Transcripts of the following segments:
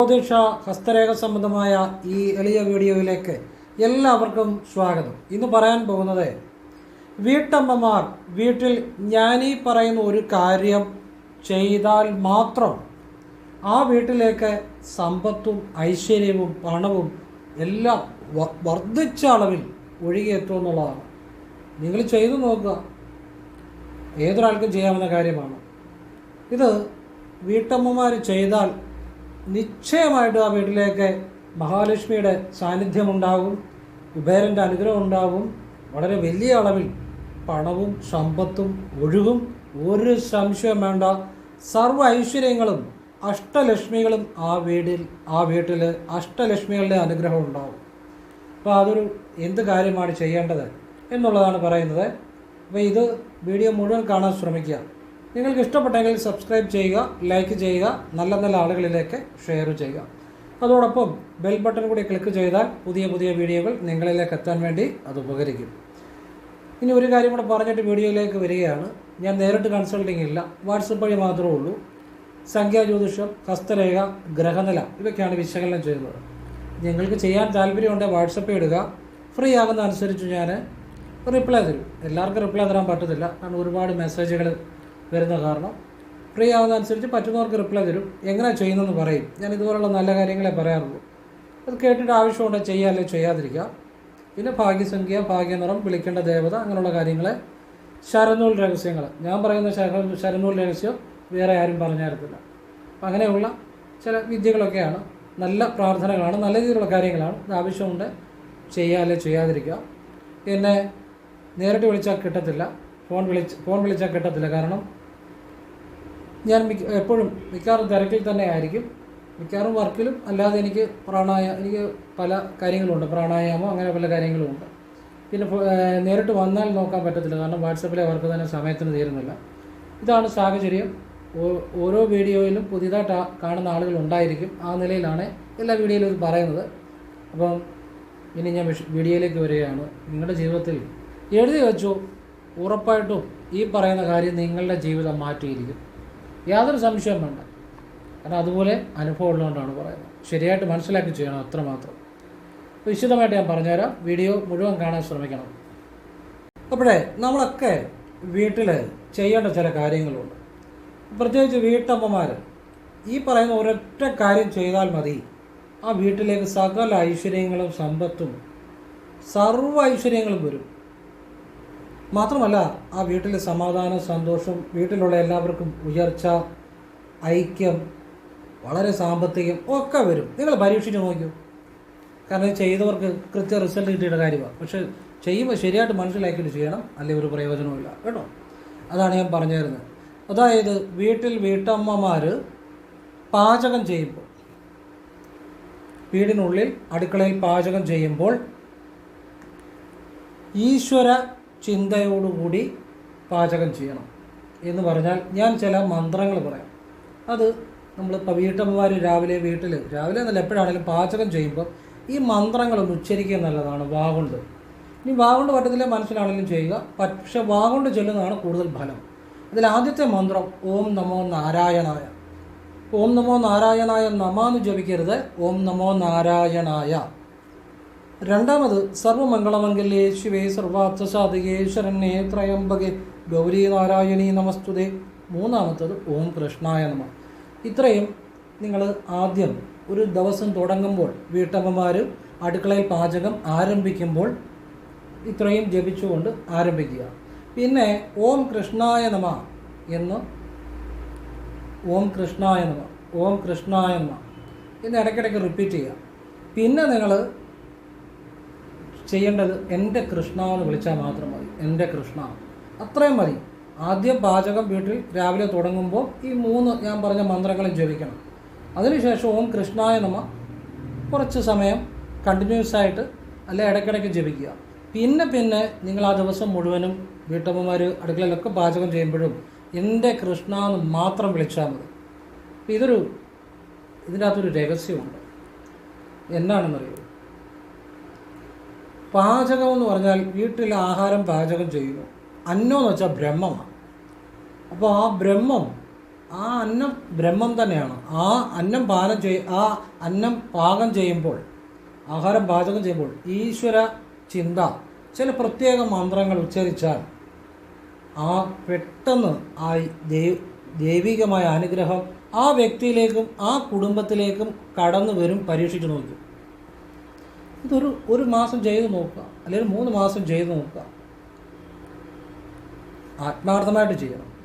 ജ്യോതിഷ ഹസ്തരേഖ സംബന്ധമായ ഈ എളിയ വീഡിയോയിലേക്ക് എല്ലാവർക്കും സ്വാഗതം. ഇന്ന് പറയാൻ പോകുന്നത് വീട്ടമ്മമാർ വീട്ടിൽ ഞാനീ പറയുന്ന ഒരു കാര്യം ചെയ്താൽ മാത്രം ആ വീട്ടിലേക്ക് സമ്പത്തും ഐശ്വര്യവും പണവും എല്ലാം വർദ്ധിച്ച അളവിൽ ഒഴുകിയെത്തും എന്നുള്ളതാണ്. നിങ്ങൾ ചെയ്തു നോക്കുക. ഏതൊരാൾക്കും ചെയ്യാവുന്ന കാര്യമാണ്. ഇത് വീട്ടമ്മമാർ ചെയ്താൽ നിശ്ചയമായിട്ടും ആ വീട്ടിലേക്ക് മഹാലക്ഷ്മിയുടെ സാന്നിധ്യമുണ്ടാകും കുബേരന്റെ അനുഗ്രഹം ഉണ്ടാകും വളരെ വലിയ അളവിൽ പണവും സമ്പത്തും ഒഴുകും. ഒരു സംശയം വേണ്ട. സർവ ഐശ്വര്യങ്ങളും അഷ്ടലക്ഷ്മികളും ആ വീടിൽ ആ വീട്ടിൽ അഷ്ടലക്ഷ്മികളുടെ അനുഗ്രഹം ഉണ്ടാകും. അപ്പോൾ അതൊരു എന്ത് കാര്യമാണ് ചെയ്യേണ്ടത് എന്നുള്ളതാണ് പറയുന്നത്. അപ്പോൾ ഇത് വീഡിയോ മുഴുവൻ കാണാൻ ശ്രമിക്കുക. നിങ്ങൾക്ക് ഇഷ്ടപ്പെട്ടെങ്കിൽ സബ്സ്ക്രൈബ് ചെയ്യുക ലൈക്ക് ചെയ്യുക നല്ല നല്ല ആളുകളിലേക്ക് ഷെയർ ചെയ്യുക. അതോടൊപ്പം ബെൽ ബട്ടൺ കൂടി ക്ലിക്ക് ചെയ്താൽ പുതിയ പുതിയ വീഡിയോകൾ നിങ്ങളിലേക്ക് എത്താൻ വേണ്ടി അത് ഉപകരിക്കും. ഇനി ഒരു കാര്യം കൂടെ പറഞ്ഞിട്ട് വീഡിയോയിലേക്ക് വരികയാണ്. ഞാൻ നേരിട്ട് കൺസൾട്ടിങ് ഇല്ല. വാട്സപ്പ് വഴി മാത്രമേ ഉള്ളൂ. സംഖ്യാജ്യോതിഷം ഹസ്തരേഖ ഗ്രഹനില ഇതൊക്കെയാണ് വിശകലനം ചെയ്യുന്നത്. നിങ്ങൾക്ക് ചെയ്യാൻ താല്പര്യമുണ്ടെങ്കിൽ വാട്സപ്പ് ഇടുക. ഫ്രീ ആകുന്ന അനുസരിച്ച് ഞാൻ റിപ്ലൈ തരും. എല്ലാവർക്കും റിപ്ലൈ തരാൻ പറ്റത്തില്ല. കാരണം ഒരുപാട് മെസ്സേജുകൾ വരുന്ന കാരണം. ഫ്രീ ആവുന്നതനുസരിച്ച് പറ്റുന്നവർക്ക് റിപ്ലൈ തരും. എങ്ങനെ ചെയ്യുന്നതെന്ന് പറയും. ഞാൻ ഇതുപോലുള്ള നല്ല കാര്യങ്ങളെ പറയാറുള്ളൂ. അത് കേട്ടിട്ട് ആവശ്യമുണ്ട് ചെയ്യുക അല്ലെങ്കിൽ ചെയ്യാതിരിക്കുക. പിന്നെ ഭാഗ്യസംഖ്യ ഭാഗ്യനിറം വിളിക്കേണ്ട ദേവത അങ്ങനെയുള്ള കാര്യങ്ങൾ ശരനൂൽ രഹസ്യങ്ങൾ. ഞാൻ പറയുന്ന ശര ശരനൂൽ രഹസ്യം വേറെ ആരും പറഞ്ഞായിരുന്നില്ല. അപ്പം അങ്ങനെയുള്ള ചില വിദ്യകളൊക്കെയാണ്. നല്ല പ്രാർത്ഥനകളാണ് നല്ല രീതിയിലുള്ള കാര്യങ്ങളാണ്. ഇത് ആവശ്യമുണ്ട് ചെയ്യുക അല്ലെങ്കിൽ ചെയ്യാതിരിക്കുക. പിന്നെ നേരിട്ട് വിളിച്ചാൽ കിട്ടത്തില്ല. ഫോൺ വിളിച്ച് ഫോൺ വിളിച്ചാൽ കിട്ടത്തില്ല. കാരണം ഞാൻ എപ്പോഴും മിക്കവാറും തിരക്കിൽ തന്നെ ആയിരിക്കും. മിക്കവാറും വർക്കിലും അല്ലാതെ എനിക്ക് പ്രാണായ എനിക്ക് പല കാര്യങ്ങളുണ്ട്. പ്രാണായാമം അങ്ങനെ പല കാര്യങ്ങളുമുണ്ട് പിന്നെ നേരിട്ട് വന്നാൽ നോക്കാൻ പറ്റത്തില്ല. കാരണം വാട്സപ്പിലെ വർക്ക് തന്നെ സമയത്തിന് തീരുന്നില്ല. ഇതാണ് സാഹചര്യം. ഓരോ വീഡിയോയിലും പുതിയതായിട്ട് കാണുന്ന ആളുകൾ ഉണ്ടായിരിക്കും. ആ നിലയിലാണ് എല്ലാ വീഡിയോയിലും ഇത് പറയുന്നത്. അപ്പം ഇനി ഞാൻ വീഡിയോയിലേക്ക് വരികയാണ്. നിങ്ങളുടെ ജീവിതത്തിൽ എഴുതി വെച്ചു. ഉറപ്പായിട്ടും ഈ പറയുന്ന കാര്യം നിങ്ങളുടെ ജീവിതം മാറ്റിയിരിക്കും. യാതൊരു സംശയവും വേണ്ട. കാരണം അതുപോലെ അനുഭവം ഉള്ളതുകൊണ്ടാണ് പറയുന്നത്. ശരിയായിട്ട് മനസ്സിലാക്കി ചെയ്യണം അത്രമാത്രം. വിശദമായിട്ട് ഞാൻ പറഞ്ഞുതരാം. വീഡിയോ മുഴുവൻ കാണാൻ ശ്രമിക്കണം. അപ്പോഴേ നമ്മളൊക്കെ വീട്ടിൽ ചെയ്യേണ്ട ചില കാര്യങ്ങളുണ്ട്. പ്രത്യേകിച്ച് വീട്ടമ്മമാർ ഈ പറയുന്ന ഒരൊറ്റ കാര്യം ചെയ്താൽ മതി. ആ വീട്ടിലേക്ക് സകല ഐശ്വര്യങ്ങളും സമ്പത്തും സർവ ഐശ്വര്യങ്ങളും വരും. മാത്രമല്ല ആ വീട്ടിൽ സമാധാനം സന്തോഷം വീട്ടിലുള്ള എല്ലാവർക്കും ഉയർച്ച ഐക്യം വളരെ സാമ്പത്തികം ഒക്കെ വരും. നിങ്ങൾ പരീക്ഷിച്ച് നോക്കൂ കാരണം ചെയ്തവർക്ക് കൃത്യ റിസൾട്ട് കിട്ടിയുടെ കാര്യമാണ്. പക്ഷെ ചെയ്യുമ്പോൾ ശരിയായിട്ട് മനസ്സിലാക്കിയിട്ട് ചെയ്യണം അല്ലെങ്കിൽ ഒരു പ്രയോജനവുമില്ല. കേട്ടോ? അതാണ് ഞാൻ പറഞ്ഞു തരുന്നത് അതായത് വീട്ടിൽ വീട്ടമ്മമാർ പാചകം ചെയ്യുമ്പോൾ വീടിനുള്ളിൽ അടുക്കളയിൽ പാചകം ചെയ്യുമ്പോൾ ഈശ്വര ചിന്തയോടുകൂടി പാചകം ചെയ്യണം എന്ന് പറഞ്ഞാൽ ഞാൻ ചില മന്ത്രങ്ങൾ പറയാം. അത് നമ്മൾ ഇപ്പോൾ വീട്ടമ്മമാർ രാവിലെ വീട്ടിൽ രാവിലെ എന്നല്ല എപ്പോഴാണെങ്കിലും പാചകം ചെയ്യുമ്പോൾ ഈ മന്ത്രങ്ങളൊന്ന് ഉച്ചരിക്കുക നല്ലതാണ് വാഗുണ്ട്. ഇനി വാഗുണ്ട് പറ്റത്തില്ല മനസ്സിലാണെങ്കിലും ചെയ്യുക. പക്ഷെ വാഗുണ്ട് ചൊല്ലുന്നതാണ് കൂടുതൽ ഫലം. അതിൽ ആദ്യത്തെ മന്ത്രം ഓം നമോ നാരായണായ. ഓം നമോ നാരായണായ നമാന്ന് ജപിക്കരുത്. ഓം നമോ നാരായണായ. രണ്ടാമത് സർവമംഗളമംഗല്യേ ശിവേ സർവാർത്ഥസാധികേ ശരണ്യേ ത്രയംബകെ. ഗൗരി നാരായണീ നമസ്തുതേ. മൂന്നാമത്തത് ഓം കൃഷ്ണായ നമ. ഇത്രയും നിങ്ങൾ ആദ്യം ഒരു ദിവസം തുടങ്ങുമ്പോൾ വീട്ടമ്മമാർ അടുക്കളയിൽ പാചകം ആരംഭിക്കുമ്പോൾ ഇത്രയും ജപിച്ചുകൊണ്ട് ആരംഭിക്കുക. പിന്നെ ഓം കൃഷ്ണായ നമ എന്ന് ഓം കൃഷ്ണായ നമ ഓം കൃഷ്ണായ നമ. എന്ന് ഇടയ്ക്കിടയ്ക്ക് റിപ്പീറ്റ് ചെയ്യുക. പിന്നെ നിങ്ങൾ ചെയ്യേണ്ടത് എന്റെ കൃഷ്ണ എന്ന് വിളിച്ചാൽ മാത്രം മതി. എന്റെ കൃഷ്ണ. അത്രയും മതി. ആദ്യം പാചകം വീട്ടിൽ രാവിലെ തുടങ്ങുമ്പോൾ ഈ മൂന്ന് ഞാൻ പറഞ്ഞ മന്ത്രങ്ങളും ജപിക്കണം. അതിനുശേഷം ഓം കൃഷ്ണായ നമ കുറച്ച് സമയം കണ്ടിന്യൂസ് ആയിട്ട് അല്ലെ ഇടയ്ക്കിടയ്ക്ക് ജപിക്കുക. പിന്നെ പിന്നെ നിങ്ങൾ ആ ദിവസം മുഴുവനും വീട്ടമ്മമാർ അടുക്കളയിലൊക്കെ പാചകം ചെയ്യുമ്പോഴും എന്റെ കൃഷ്ണ എന്ന് മാത്രം വിളിച്ചാൽ മതി. ഇതൊരു ഇതിന്റെ അകത്തൊരു രഹസ്യമുണ്ട്. എന്നാണെന്നറിയോ പാചകം എന്ന് പറഞ്ഞാൽ വീട്ടിൽ ആഹാരം പാചകം ചെയ്യുന്നു. അന്നം എന്ന് വെച്ചാൽ ബ്രഹ്മമാണ്. അപ്പോൾ ആ ബ്രഹ്മം ആ അന്നം ബ്രഹ്മം തന്നെയാണ്. ആ അന്നം പാനം ചെയ് ആ അന്നം പാകം ചെയ്യുമ്പോൾ ആഹാരം പാചകം ചെയ്യുമ്പോൾ ഈശ്വര ചിന്ത ചില പ്രത്യേക മന്ത്രങ്ങൾ ഉച്ചരിച്ചാൽ ആ പെട്ടെന്ന് ആ ദൈവികമായ അനുഗ്രഹം ആ വ്യക്തിയിലേക്കും ആ കുടുംബത്തിലേക്കും കടന്നു വരും പരീക്ഷിച്ചു നോക്കും. ഇതൊരു ഒരു മാസം ചെയ്ത് നോക്കുക. അല്ലെങ്കിൽ മൂന്ന് മാസം ചെയ്ത് നോക്കുക. ആത്മാർത്ഥമായിട്ട് ചെയ്യണം.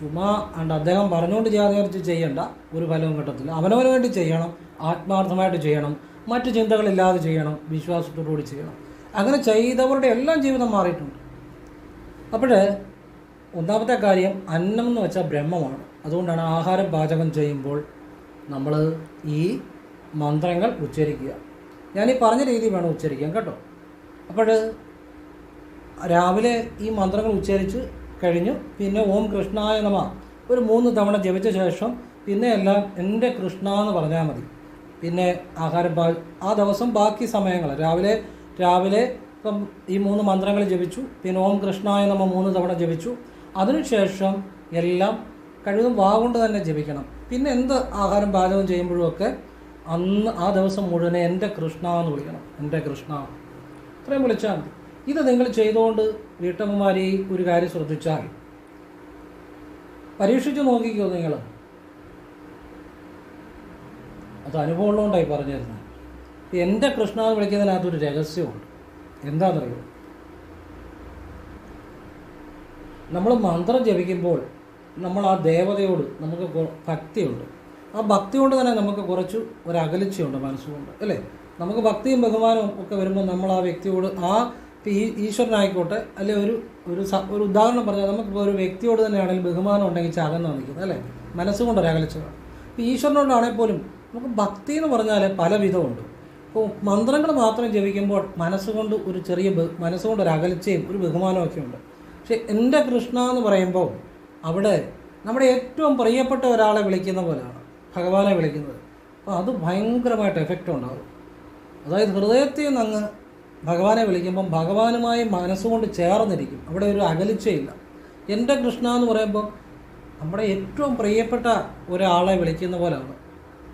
ചുമ്മാ അണ്ട് അദ്ദേഹം പറഞ്ഞുകൊണ്ട് ചെയ്യാതെ ചെയ്യണ്ട. ഒരു ഫലവും കിട്ടത്തില്ല. അവനവന് വേണ്ടി ചെയ്യണം. ആത്മാർത്ഥമായിട്ട് ചെയ്യണം. മറ്റു ചിന്തകളില്ലാതെ ചെയ്യണം. വിശ്വാസത്തോടുകൂടി ചെയ്യണം. അങ്ങനെ ചെയ്തവരുടെ എല്ലാം ജീവിതം മാറിയിട്ടുണ്ട്. അപ്പോൾ ഒന്നാമത്തെ കാര്യം അന്നം എന്ന് വെച്ചാൽ ബ്രഹ്മമാണ്. അതുകൊണ്ടാണ് ആഹാരം പാചകം ചെയ്യുമ്പോൾ നമ്മൾ ഈ മന്ത്രങ്ങൾ ഉച്ചരിക്കുക. ഞാൻ ഈ പറഞ്ഞ രീതി വേണം ഉച്ചരിക്കാൻ കേട്ടോ. അപ്പോൾ രാവിലെ ഈ മന്ത്രങ്ങൾ ഉച്ചരിച്ച് കഴിഞ്ഞു. പിന്നെ ഓം കൃഷ്ണായ നമ. ഒരു മൂന്ന് തവണ ജപിച്ച ശേഷം പിന്നെ എല്ലാം എന്റെ കൃഷ്ണ എന്ന് പറഞ്ഞാൽ മതി. പിന്നെ ആഹാരം ആ ദിവസം ബാക്കി സമയങ്ങൾ രാവിലെ രാവിലെ ഇപ്പം ഈ മൂന്ന് മന്ത്രങ്ങൾ ജപിച്ചു. പിന്നെ ഓം കൃഷ്ണായ നമ മൂന്ന് തവണ ജപിച്ചു. അതിനുശേഷം എല്ലാം കഴിവതും വാഗൊണ്ട് തന്നെ ജപിക്കണം. പിന്നെ എന്ത് ആഹാരം പാചകം ചെയ്യുമ്പോഴുമൊക്കെ അന്ന് ആ ദിവസം മുഴുവനെ എന്റെ കൃഷ്ണ എന്ന് വിളിക്കണം. എന്റെ കൃഷ്ണ. ഇത്രയും വിളിച്ചാൽ മതി. ഇത് നിങ്ങൾ ചെയ്തുകൊണ്ട് വീട്ടമ്മമാരി ഒരു കാര്യം ശ്രദ്ധിച്ചാൽ പരീക്ഷിച്ച് നോക്കിക്കോ നിങ്ങൾ. അത് അനുഭവം ഉള്ളതുകൊണ്ടായി പറഞ്ഞു തരുന്നത് എന്റെ കൃഷ്ണ എന്ന് വിളിക്കുന്നതിനകത്തൊരു രഹസ്യമുണ്ട്. എന്താണെന്നറിയോ? നമ്മൾ മന്ത്രം ജപിക്കുമ്പോൾ നമ്മൾ ആ ദേവതയോട് നമുക്ക് ഭക്തിയുണ്ട്. ആ ഭക്തി കൊണ്ട് തന്നെ നമുക്ക് കുറച്ച് ഒരു അകലച്ചയുണ്ട് മനസ്സുകൊണ്ട് അല്ലേ? നമുക്ക് ഭക്തിയും ബഹുമാനവും ഒക്കെ വരുമ്പോൾ നമ്മൾ ആ വ്യക്തിയോട് ആ ഈ ഈശ്വരനായിക്കോട്ടെ അല്ലെ ഒരു ഒരു ഒരു ഉദാഹരണം പറഞ്ഞാൽ നമുക്കിപ്പോൾ ഒരു വ്യക്തിയോട് തന്നെയാണെങ്കിൽ ബഹുമാനം ഉണ്ടെങ്കിൽ ചകന്ന് നിൽക്കുന്നത് അല്ലേ? മനസ്സുകൊണ്ട് ഒരു അകലിച്ചതാണ് ഇപ്പോൾ ഈശ്വരനോടാണെങ്കിൽ പോലും നമുക്ക് ഭക്തി എന്ന് പറഞ്ഞാൽ പല വിധമുണ്ട്. ഇപ്പോൾ മന്ത്രങ്ങൾ മാത്രം ജപിക്കുമ്പോൾ മനസ്സുകൊണ്ട് ഒരു ചെറിയ മനസ്സുകൊണ്ട് ഒരു അകലച്ചയും ഒരു ബഹുമാനവും ഒക്കെ ഉണ്ട്. പക്ഷേ എന്റെ കൃഷ്ണ എന്ന് പറയുമ്പോൾ അവിടെ നമ്മുടെ ഏറ്റവും പ്രിയപ്പെട്ട ഒരാളെ വിളിക്കുന്ന പോലെയാണ്. ഭഗവാനെ വിളിക്കുന്നത്. അപ്പോൾ അത് ഭയങ്കരമായിട്ട് എഫക്റ്റ് ഉണ്ടാകും. അതായത് ഹൃദയത്തിൽ നിന്ന് അങ്ങ് ഭഗവാനെ വിളിക്കുമ്പം ഭഗവാനുമായി മനസ്സുകൊണ്ട് ചേർന്നിരിക്കും. അവിടെ ഒരു അകലിച്ചയില്ല എന്റെ കൃഷ്ണ എന്ന് പറയുമ്പോൾ നമ്മുടെ ഏറ്റവും പ്രിയപ്പെട്ട ഒരാളെ വിളിക്കുന്ന പോലെയാണ്.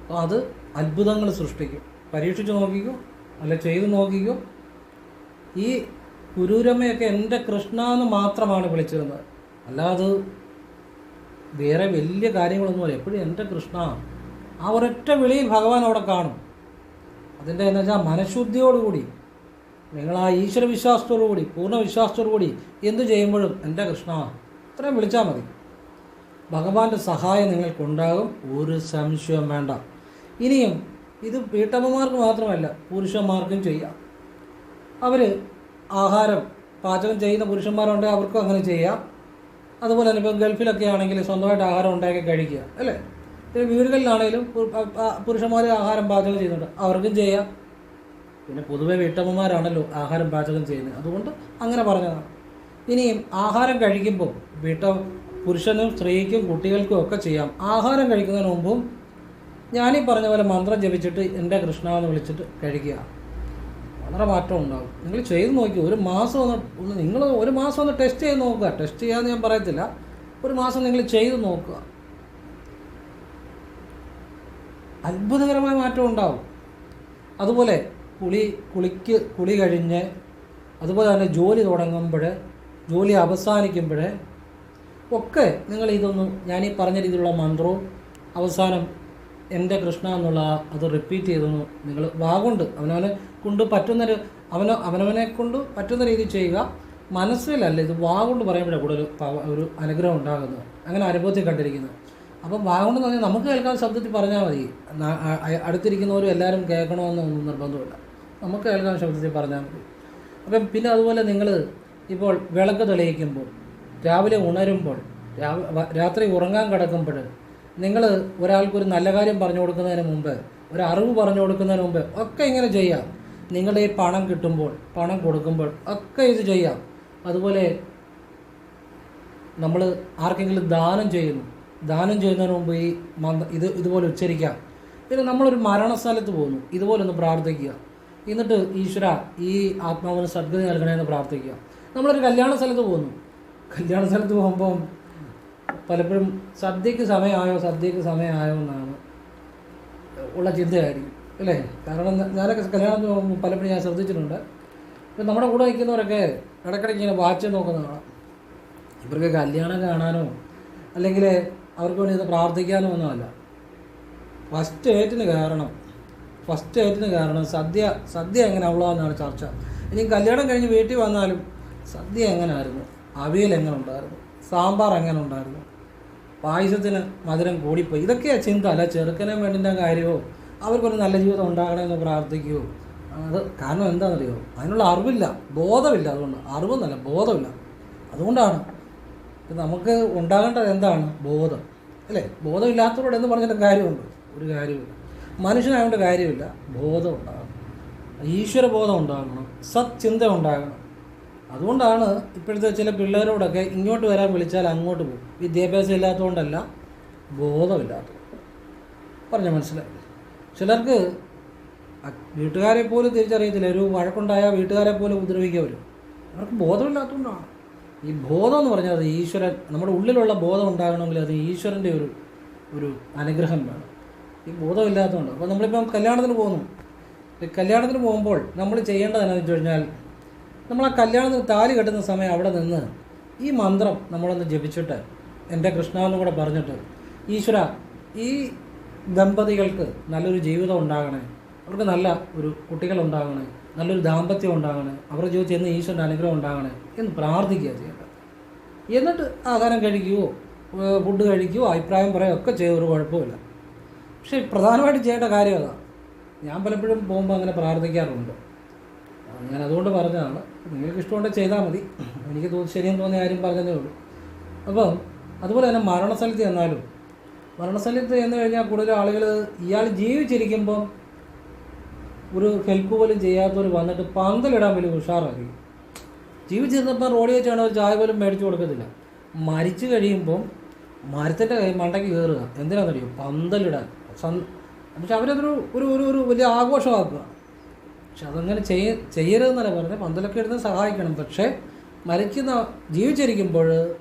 അപ്പോൾ അത് അത്ഭുതങ്ങൾ സൃഷ്ടിക്കും. പരീക്ഷിച്ച് നോക്കിക്കോ അല്ല ചെയ്തു നോക്കിക്കോ. ഈ ഗുരുരമ്മയൊക്കെ എന്റെ കൃഷ്ണ എന്ന് മാത്രമാണ് വിളിച്ചിരുന്നത്. അല്ലാതെ വേറെ വലിയ കാര്യങ്ങളൊന്നുമല്ല. എപ്പോഴും എന്റെ കൃഷ്ണ ആ ഒരൊറ്റ വിളിയിൽ ഭഗവാൻ അവിടെ കാണും. അതിന്റെ എന്ന് വെച്ചാൽ മനഃശുദ്ധിയോടുകൂടി നിങ്ങൾ ആ ഈശ്വര വിശ്വാസത്തോടുകൂടി പൂർണ വിശ്വാസത്തോടുകൂടി എന്ത് ചെയ്യുമ്പോഴും എന്റെ കൃഷ്ണ ഇത്രയും വിളിച്ചാൽ മതി. ഭഗവാന്റെ സഹായം നിങ്ങൾക്കുണ്ടാകും ഒരു സംശയം വേണ്ട. ഇനിയും ഇത് വീട്ടമ്മമാർക്ക് മാത്രമല്ല പുരുഷന്മാർക്കും ചെയ്യാം. അവർ ആഹാരം പാചകം ചെയ്യുന്ന പുരുഷന്മാരുണ്ടെങ്കിൽ അവർക്കും അങ്ങനെ ചെയ്യാം. അതുപോലെ തന്നെ ഇപ്പം ഗൾഫിലൊക്കെ ആണെങ്കിൽ സ്വന്തമായിട്ട് ആഹാരം ഉണ്ടാക്കി കഴിക്കുക അല്ലേ? പിന്നെ വീടുകളിലാണെങ്കിലും പുരുഷന്മാർ ആഹാരം പാചകം ചെയ്യുന്നുണ്ട്. അവർക്കും ചെയ്യാം. പിന്നെ പൊതുവെ വീട്ടമ്മമാരാണല്ലോ ആഹാരം പാചകം ചെയ്യുന്നത്. അതുകൊണ്ട് അങ്ങനെ പറഞ്ഞതാണ്. ഇനിയും ആഹാരം കഴിക്കുമ്പോൾ വീട്ട പുരുഷനും സ്ത്രീക്കും കുട്ടികൾക്കും ഒക്കെ ചെയ്യാം. ആഹാരം കഴിക്കുന്നതിന് മുമ്പും ഞാനീ പറഞ്ഞ പോലെ മന്ത്രം ജപിച്ചിട്ട് എന്റെ കൃഷ്ണ എന്ന് വിളിച്ചിട്ട് കഴിക്കുക. വളരെ മാറ്റം ഉണ്ടാകും. നിങ്ങൾ ചെയ്ത് നോക്കി. ഒരു മാസം ഒന്ന് ഒന്ന് നിങ്ങൾ ഒരു മാസം ഒന്ന് ടെസ്റ്റ് ചെയ്ത് നോക്കുക. ടെസ്റ്റ് ചെയ്യാമെന്ന് ഞാൻ പറയത്തില്ല. ഒരു മാസം നിങ്ങൾ ചെയ്ത് നോക്കുക. അത്ഭുതകരമായ മാറ്റം ഉണ്ടാവും. അതുപോലെ കുളി കുളിക്ക് കുളി കഴിഞ്ഞ് അതുപോലെ തന്നെ ജോലി തുടങ്ങുമ്പോൾ ജോലി അവസാനിക്കുമ്പോൾ ഒക്കെ നിങ്ങൾ ഇതൊന്ന് ഈ പറഞ്ഞ രീതിയിലുള്ള മന്ത്രവും അവസാനം എന്റെ കൃഷ്ണ എന്നുള്ള അത് റിപ്പീറ്റ് ചെയ്തൊന്ന് നിങ്ങൾ വാഗുണ്ട് അവനവനെ കൊണ്ട് പറ്റുന്നൊരു അവനോ അവനവനെ കൊണ്ട് പറ്റുന്ന രീതിയിൽ ചെയ്യുക. മനസ്സിലല്ല ഇത് വാഗുണ്ട് പറയുമ്പോഴേ കൂടുതൽ ഒരു അനുഗ്രഹം ഉണ്ടാകുന്നത്. അങ്ങനെ അനുഭവത്തിൽ കണ്ടിരിക്കുന്നത്. അപ്പം വാഗമണ് പറഞ്ഞാൽ നമുക്ക് കേൾക്കാൻ ശബ്ദത്തിൽ പറഞ്ഞാൽ മതി. അടുത്തിരിക്കുന്നവരും എല്ലാവരും കേൾക്കണമെന്നൊന്നും നിർബന്ധമില്ല. നമുക്ക് കേൾക്കാൻ ശബ്ദത്തിൽ പറഞ്ഞാൽ മതി. അപ്പം പിന്നെ അതുപോലെ നിങ്ങൾ ഇപ്പോൾ വിളക്ക് തെളിയിക്കുമ്പോൾ രാവിലെ ഉണരുമ്പോൾ രാത്രി ഉറങ്ങാൻ കിടക്കുമ്പോൾ നിങ്ങൾ ഒരാൾക്കൊരു നല്ല കാര്യം പറഞ്ഞു കൊടുക്കുന്നതിന് മുമ്പ് ഒരു അറിവ് പറഞ്ഞു കൊടുക്കുന്നതിന് മുമ്പ് ഒക്കെ ഇങ്ങനെ ചെയ്യാം. നിങ്ങളുടെ ഈ പണം കിട്ടുമ്പോൾ പണം കൊടുക്കുമ്പോൾ ഒക്കെ ഇത് ചെയ്യാം. അതുപോലെ നമ്മൾ ആർക്കെങ്കിലും ദാനം ചെയ്യുന്നു ദാനം ചെയ്യുന്നതിന് മുമ്പ് ഈ മന്ത്ര ഇത് ഇതുപോലെ ഉച്ചരിക്കാം. പിന്നെ നമ്മളൊരു മരണസ്ഥലത്ത് പോകുന്നു. ഇതുപോലെ ഒന്ന് പ്രാർത്ഥിക്കുക. എന്നിട്ട് ഈശ്വര ഈ ആത്മാവിന് സദ്ഗതി നൽകണമെന്ന് പ്രാർത്ഥിക്കുക. നമ്മളൊരു കല്യാണ സ്ഥലത്ത് പോകുന്നു. കല്യാണ സ്ഥലത്ത് പോകുമ്പം പലപ്പോഴും സദ്യക്ക് സമയമായോ സദ്യക്ക് സമയമായോ എന്നാണ് ഉള്ള ചിന്തയായിരിക്കും. അല്ലേ? കാരണം ഞാനൊക്കെ കല്യാണത്തിന് പോകുമ്പോൾ പലപ്പോഴും ഞാൻ ശ്രദ്ധിച്ചിട്ടുണ്ട്. ഇപ്പം നമ്മുടെ കൂടെ നിൽക്കുന്നവരൊക്കെ ഇടയ്ക്കിടയ്ക്ക് ഇങ്ങനെ വാച്ച് നോക്കുന്നതാണ്. ഇവർക്ക് കല്യാണം കാണാനോ അല്ലെങ്കിൽ അവർക്ക് വേണ്ടി ഇത് പ്രാർത്ഥിക്കാനും ഒന്നുമല്ല. ഫസ്റ്റ് ഏറ്റിന് കാരണം ഫസ്റ്റ് ഏറ്റിന് കാരണം സദ്യ സദ്യ എങ്ങനെ ഉള്ളതെന്നാണ് ചർച്ച. ഇനി കല്യാണം കഴിഞ്ഞ് വീട്ടിൽ വന്നാലും സദ്യ എങ്ങനെയായിരുന്നു അവിയൽ എങ്ങനെ ഉണ്ടായിരുന്നു സാമ്പാർ എങ്ങനെ ഉണ്ടായിരുന്നു പായസത്തിന് മധുരം കൂടിപ്പോയി. ഇതൊക്കെയാണ് ചിന്ത. അല്ല ചെറുക്കനെ വേണ്ടിന്റെ കാര്യമോ അവർക്കൊരു നല്ല ജീവിതം ഉണ്ടാകണമെന്ന് പ്രാർത്ഥിക്കുകയോ അത് കാരണം എന്താണെന്നറിയോ? അതിനുള്ള അറിവില്ല. ബോധമില്ല അതുകൊണ്ട്. അറിവെന്നല്ല ബോധമില്ല. അതുകൊണ്ടാണ് നമുക്ക് ഉണ്ടാകേണ്ടത് എന്താണ്? ബോധം. അല്ലേ? ബോധമില്ലാത്തവരോട് എന്ന് പറഞ്ഞിട്ട് കാര്യമുണ്ട്. ഒരു കാര്യമില്ല. മനുഷ്യനായതുകൊണ്ട് കാര്യമില്ല. ബോധം ഉണ്ടാകണം. ഈശ്വര ബോധം ഉണ്ടാകണം. സത്ചിന്ത ഉണ്ടാകണം. അതുകൊണ്ടാണ് ഇപ്പോഴത്തെ ചില പിള്ളേരോടൊക്കെ ഇങ്ങോട്ട് വരാൻ വിളിച്ചാൽ അങ്ങോട്ട് പോകും. വിദ്യാഭ്യാസം ഇല്ലാത്തതുകൊണ്ടല്ല ബോധമില്ലാത്തത്. പറഞ്ഞ മനസ്സിലായി ചിലർക്ക് വീട്ടുകാരെ പോലും തിരിച്ചറിയത്തില്ല. ഒരു വഴക്കുണ്ടായാൽ വീട്ടുകാരെ പോലും ഉപദ്രവിക്കുക വരും. അവർക്ക് ബോധമില്ലാത്തതുകൊണ്ടാണ്. ഈ ബോധം എന്ന് പറഞ്ഞാൽ അത് ഈശ്വരൻ നമ്മുടെ ഉള്ളിലുള്ള ബോധം ഉണ്ടാകണമെങ്കിൽ അത് ഈശ്വരന്റെ ഒരു ഒരു അനുഗ്രഹം വേണം. ഈ ബോധമില്ലാത്തതുകൊണ്ട് അപ്പോൾ നമ്മളിപ്പം കല്യാണത്തിന് പോകുന്നു. കല്യാണത്തിന് പോകുമ്പോൾ നമ്മൾ ചെയ്യേണ്ടത് എന്താണെന്ന് വെച്ച് കഴിഞ്ഞാൽ നമ്മൾ ആ കല്യാണത്തിന് താലി കെട്ടുന്ന സമയം അവിടെ നിന്ന് ഈ മന്ത്രം നമ്മളൊന്ന് ജപിച്ചിട്ട് എന്റെ കൃഷ്ണ കൂടെ പറഞ്ഞിട്ട് ഈശ്വര ഈ ദമ്പതികൾക്ക് നല്ലൊരു ജീവിതം ഉണ്ടാകണേ. അവർക്ക് നല്ല ഒരു കുട്ടികൾ ഉണ്ടാകണേ നല്ലൊരു ദാമ്പത്യം ഉണ്ടാകണേ. അവരുടെ ജീവിതത്തിൽ എന്ന് ഈശ്വരന്റെ അനുഗ്രഹം ഉണ്ടാകണേ എന്ന് പ്രാർത്ഥിക്കുക ചെയ്യേണ്ടത് എന്നിട്ട് ആഹാരം കഴിക്കുകയോ ഏഹ് ഫുഡ് കഴിക്കുകയോ അഭിപ്രായം പറയുകയോ ഒക്കെ ചെയ്യുക ഒരു കുഴപ്പമില്ല. പക്ഷേ പ്രധാനമായിട്ട് ചെയ്യേണ്ട കാര്യം അതാണ് ഞാൻ പലപ്പോഴും പോകുമ്പോൾ അങ്ങനെ പ്രാർത്ഥിക്കാറുണ്ട്. ഞാൻ അതുകൊണ്ട് പറഞ്ഞതാണ്. നിങ്ങൾക്ക് ഇഷ്ടമുണ്ടെങ്കിൽ ചെയ്താൽ മതി. എനിക്ക് തോന്നി ശരിയെന്ന് തോന്നിയ കാര്യം പറഞ്ഞതേ ഉള്ളൂ. അപ്പം അതുപോലെ തന്നെ മരണസ്ഥലത്ത് ചെന്നാലും മരണസ്ഥലത്ത് ചെന്ന് കഴിഞ്ഞാൽ കൂടുതൽ ആളുകൾ ഇയാൾ ജീവിച്ചിരിക്കുമ്പം ഒരു ഹെൽപ്പ് പോലും ചെയ്യാത്തവർ വന്നിട്ട് പന്തലിടാൻ വലിയ ഉഷാറായിരിക്കും ജീവിച്ചിരുന്നപ്പോൾ റോഡിൽ വെച്ചാണ് ഒരു ചായ പോലും മേടിച്ചു കൊടുക്കത്തില്ല. മരിച്ചു കഴിയുമ്പം മരത്തിന്റെ കൈ മണ്ടയ്ക്ക് കയറുക. എന്തിനാണെന്നറിയോ? പന്തലിടാൻ. സന് പക്ഷെ അവരതൊരു ഒരു ഒരു ഒരു വലിയ ആഘോഷമാക്കുക. പക്ഷെ അതങ്ങനെ ചെയ്യ ചെയ്യരുതെന്നല്ല പറഞ്ഞത്. പന്തലൊക്കെ ഇടുന്നത് സഹായിക്കണം. പക്ഷേ മരിക്കുന്ന ജീവിച്ചിരിക്കുമ്പോൾ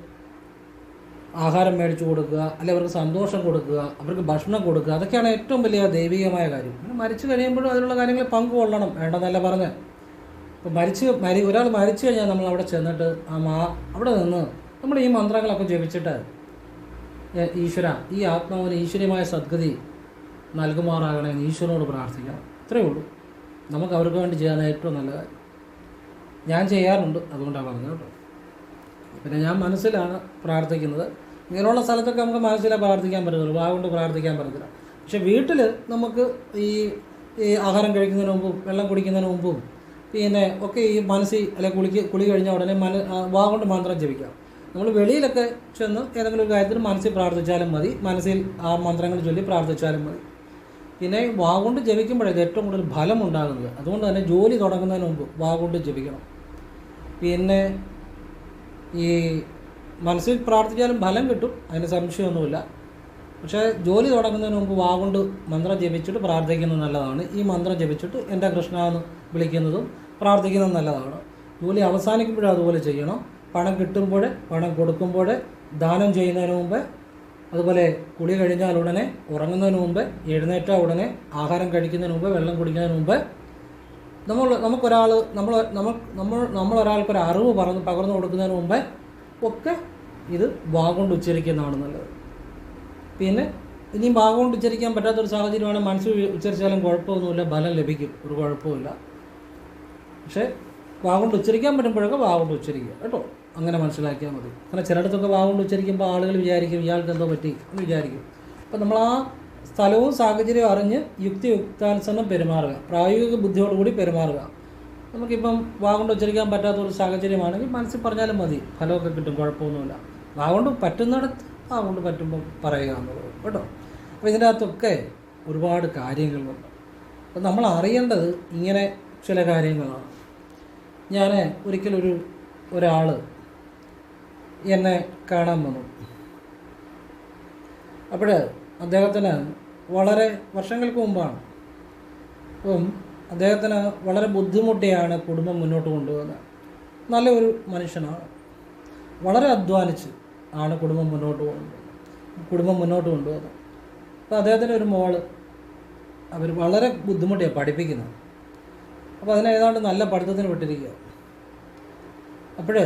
ആഹാരം മേടിച്ചു കൊടുക്കുക അല്ലെ അവർക്ക് സന്തോഷം കൊടുക്കുക അവർക്ക് ഭക്ഷണം കൊടുക്കുക അതൊക്കെയാണ് ഏറ്റവും വലിയ ദൈവികമായ കാര്യം. മരിച്ചു കഴിയുമ്പോഴും അതിലുള്ള കാര്യങ്ങൾ പങ്കുകൊള്ളണം വേണ്ടെന്നല്ല പറഞ്ഞ്. ഇപ്പം മരിച്ച് മരി ഒരാൾ മരിച്ചു കഴിഞ്ഞാൽ നമ്മൾ അവിടെ ചെന്നിട്ട് ആ മാ അവിടെ നിന്ന് നമ്മൾ ഈ മന്ത്രങ്ങളൊക്കെ ജപിച്ചിട്ട് "ഏ, ഈശ്വര ഈ ആത്മാവിന് ഈശ്വരീയമായ സദ്ഗതി നൽകുമാറാകണേ എന്ന് ഈശ്വരനോട് പ്രാർത്ഥിക്കണം. ഇത്രയേ ഉള്ളൂ. നമുക്ക് അവർക്ക് വേണ്ടി ചെയ്യാൻ ഏറ്റവും നല്ല കാര്യം. ഞാൻ ചെയ്യാറുണ്ട് അതുകൊണ്ടാണ് പറഞ്ഞത് കേട്ടോ. പിന്നെ ഞാൻ മനസ്സിലാണ് പ്രാർത്ഥിക്കുന്നത്. ഇങ്ങനെയുള്ള സ്ഥലത്തൊക്കെ നമുക്ക് മനസ്സിലെ പ്രാർത്ഥിക്കാൻ പറ്റത്തുള്ളൂ. വാഗുണ്ട് പ്രാർത്ഥിക്കാൻ പറ്റത്തില്ല. പക്ഷെ വീട്ടിൽ നമുക്ക് ഈ ഈ ആഹാരം കഴിക്കുന്നതിന് മുമ്പും വെള്ളം കുടിക്കുന്നതിന് മുമ്പും പിന്നെ ഒക്കെ ഈ മനസ്സിൽ അല്ലെ കുളിക്ക് കുളി കഴിഞ്ഞ ഉടനെ മന വാഗുണ്ട് മന്ത്രം ജപിക്കാം. നമ്മൾ വെളിയിലൊക്കെ ചെന്ന് ഏതെങ്കിലും ഒരു കാര്യത്തിന് മനസ്സിൽ പ്രാർത്ഥിച്ചാലും മതി. മനസ്സിൽ ആ മന്ത്രങ്ങൾ ചൊല്ലി പ്രാർത്ഥിച്ചാലും മതി. പിന്നെ വാഗുണ്ട് ജപിക്കുമ്പോഴേ ഇത് ഏറ്റവും കൂടുതൽ ഫലം ഉണ്ടാകുന്നത്. അതുകൊണ്ട് തന്നെ ജോലി തുടങ്ങുന്നതിന് മുമ്പ് വാഗുണ്ട് ജപിക്കണം. പിന്നെ ഈ മനസ്സിൽ പ്രാർത്ഥിച്ചാലും ഫലം കിട്ടും അതിന് സംശയമൊന്നുമില്ല. പക്ഷേ ജോലി തുടങ്ങുന്നതിന് മുമ്പ് വാഗുണ്ട് മന്ത്രം ജപിച്ചിട്ട് പ്രാർത്ഥിക്കുന്നത് നല്ലതാണ്. ഈ മന്ത്രം ജപിച്ചിട്ട് എന്റെ കൃഷ്ണ എന്ന് വിളിക്കുന്നതും പ്രാർത്ഥിക്കുന്നത് നല്ലതാണ്. ജോലി അവസാനിക്കുമ്പോഴും അതുപോലെ ചെയ്യണം. പണം കിട്ടുമ്പോൾ പണം കൊടുക്കുമ്പോൾ ദാനം ചെയ്യുന്നതിന് മുമ്പ് അതുപോലെ കുളി കഴിഞ്ഞാൽ ഉടനെ ഉറങ്ങുന്നതിന് മുമ്പ് എഴുന്നേറ്റ ഉടനെ ആഹാരം കഴിക്കുന്നതിന് മുമ്പ് വെള്ളം കുടിക്കുന്നതിന് മുമ്പ് നമ്മൾ നമുക്കൊരാൾ നമ്മൾ നമ്മൾ നമ്മൾ നമ്മളൊരാൾക്കൊരു അറിവ് പറഞ്ഞു പകർന്നു കൊടുക്കുന്നതിന് മുമ്പേ ഒക്കെ ഇത് വാഗുകൊണ്ട് ഉച്ചരിക്കുന്നതാണ് നല്ലത്. പിന്നെ ഇനിയും വാഗുകൊണ്ട് ഉച്ചരിക്കാൻ പറ്റാത്തൊരു സാഹചര്യമാണ് മനസ്സിൽ ഉച്ചരിച്ചാലും കുഴപ്പമൊന്നുമില്ല ബലം ലഭിക്കും ഒരു കുഴപ്പമില്ല പക്ഷേ വാഗുകൊണ്ട് ഉച്ചരിക്കാൻ പറ്റുമ്പോഴൊക്കെ വാഗുകൊണ്ട് ഉച്ചരിക്കുക കേട്ടോ? അങ്ങനെ മനസ്സിലാക്കിയാൽ മതി. കാരണം ചിലയിടത്തൊക്കെ വാഗുകൊണ്ട് ഉച്ചരിക്കുമ്പോൾ ആളുകൾ വിചാരിക്കും ഇയാൾക്ക് എന്തോ പറ്റി എന്ന് വിചാരിക്കും. അപ്പം നമ്മൾ ആ സ്ഥലവും സാഹചര്യവും അറിഞ്ഞ് യുക്തിയുക്താനുസരണം പെരുമാറുക. പ്രായോഗിക ബുദ്ധിയോടുകൂടി പെരുമാറുക. നമുക്കിപ്പം വാഗുകൊണ്ട് ഉച്ചരിക്കാൻ പറ്റാത്ത ഒരു സാഹചര്യമാണെങ്കിൽ മനസ്സിൽ പറഞ്ഞാലും മതി ഫലമൊക്കെ കിട്ടും കുഴപ്പമൊന്നുമില്ല. വാഗുകൊണ്ട് പറ്റുന്നിടത്ത് അതുകൊണ്ട് പറ്റുമ്പോൾ പറയുക എന്നുള്ളത് കേട്ടോ. അപ്പോൾ അകത്തൊക്കെ ഒരുപാട് കാര്യങ്ങളുണ്ട്. അപ്പം നമ്മൾ അറിയേണ്ടത് ഇങ്ങനെ ചില കാര്യങ്ങളാണ്. ഞാൻ ഒരിക്കലൊരു ഒരാൾ എന്നെ കാണാൻ വന്നു. അപ്പോൾ അദ്ദേഹത്തിന് വളരെ വർഷങ്ങൾക്ക് മുമ്പാണ്. അപ്പം അദ്ദേഹത്തിന് വളരെ ബുദ്ധിമുട്ടിയാണ് കുടുംബം മുന്നോട്ട് കൊണ്ടുപോകുന്നത്. നല്ലൊരു മനുഷ്യനാണ്. വളരെ അധ്വാനിച്ച് ആണ് കുടുംബം മുന്നോട്ട് പോകുന്നത് കുടുംബം മുന്നോട്ട് കൊണ്ടുപോകുന്നത്. അപ്പോൾ അദ്ദേഹത്തിന്റെ ഒരു മോൾ അവർ വളരെ ബുദ്ധിമുട്ടിയാണ് പഠിപ്പിക്കുന്നത്. അപ്പോൾ അതിനെ ഏതാണ്ട് നല്ല പഠിത്തത്തിന് വിട്ടിരിക്കുക. അപ്പോഴേ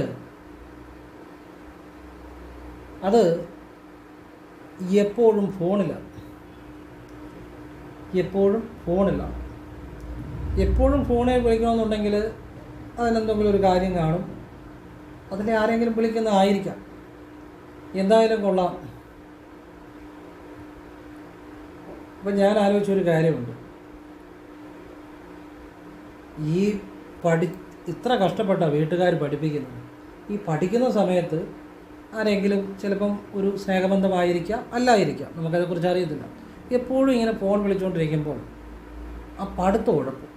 അത് എപ്പോഴും ഫോണിലാണ് എപ്പോഴും ഫോണിലാണ് എപ്പോഴും ഫോണിൽ വിളിക്കണമെന്നുണ്ടെങ്കിൽ അതിനെന്തെങ്കിലും ഒരു കാര്യം കാണും. അതിനെ ആരെങ്കിലും വിളിക്കുന്നതായിരിക്കാം എന്തായാലും കൊള്ളാം. അപ്പം ഞാൻ ആലോചിച്ചൊരു കാര്യമുണ്ട്. ഈ പഠി ഇത്ര കഷ്ടപ്പെട്ട വീട്ടുകാർ പഠിപ്പിക്കുന്നു ഈ പഠിക്കുന്ന സമയത്ത് ആരെങ്കിലും ചിലപ്പം ഒരു സ്നേഹബന്ധമായിരിക്കാം അല്ലായിരിക്കാം. നമുക്കതേക്കുറിച്ച് അറിയത്തില്ല. എപ്പോഴും ഇങ്ങനെ ഫോൺ വിളിച്ചുകൊണ്ടിരിക്കുമ്പോൾ ആ പഠിത്തം ഉഴപ്പും.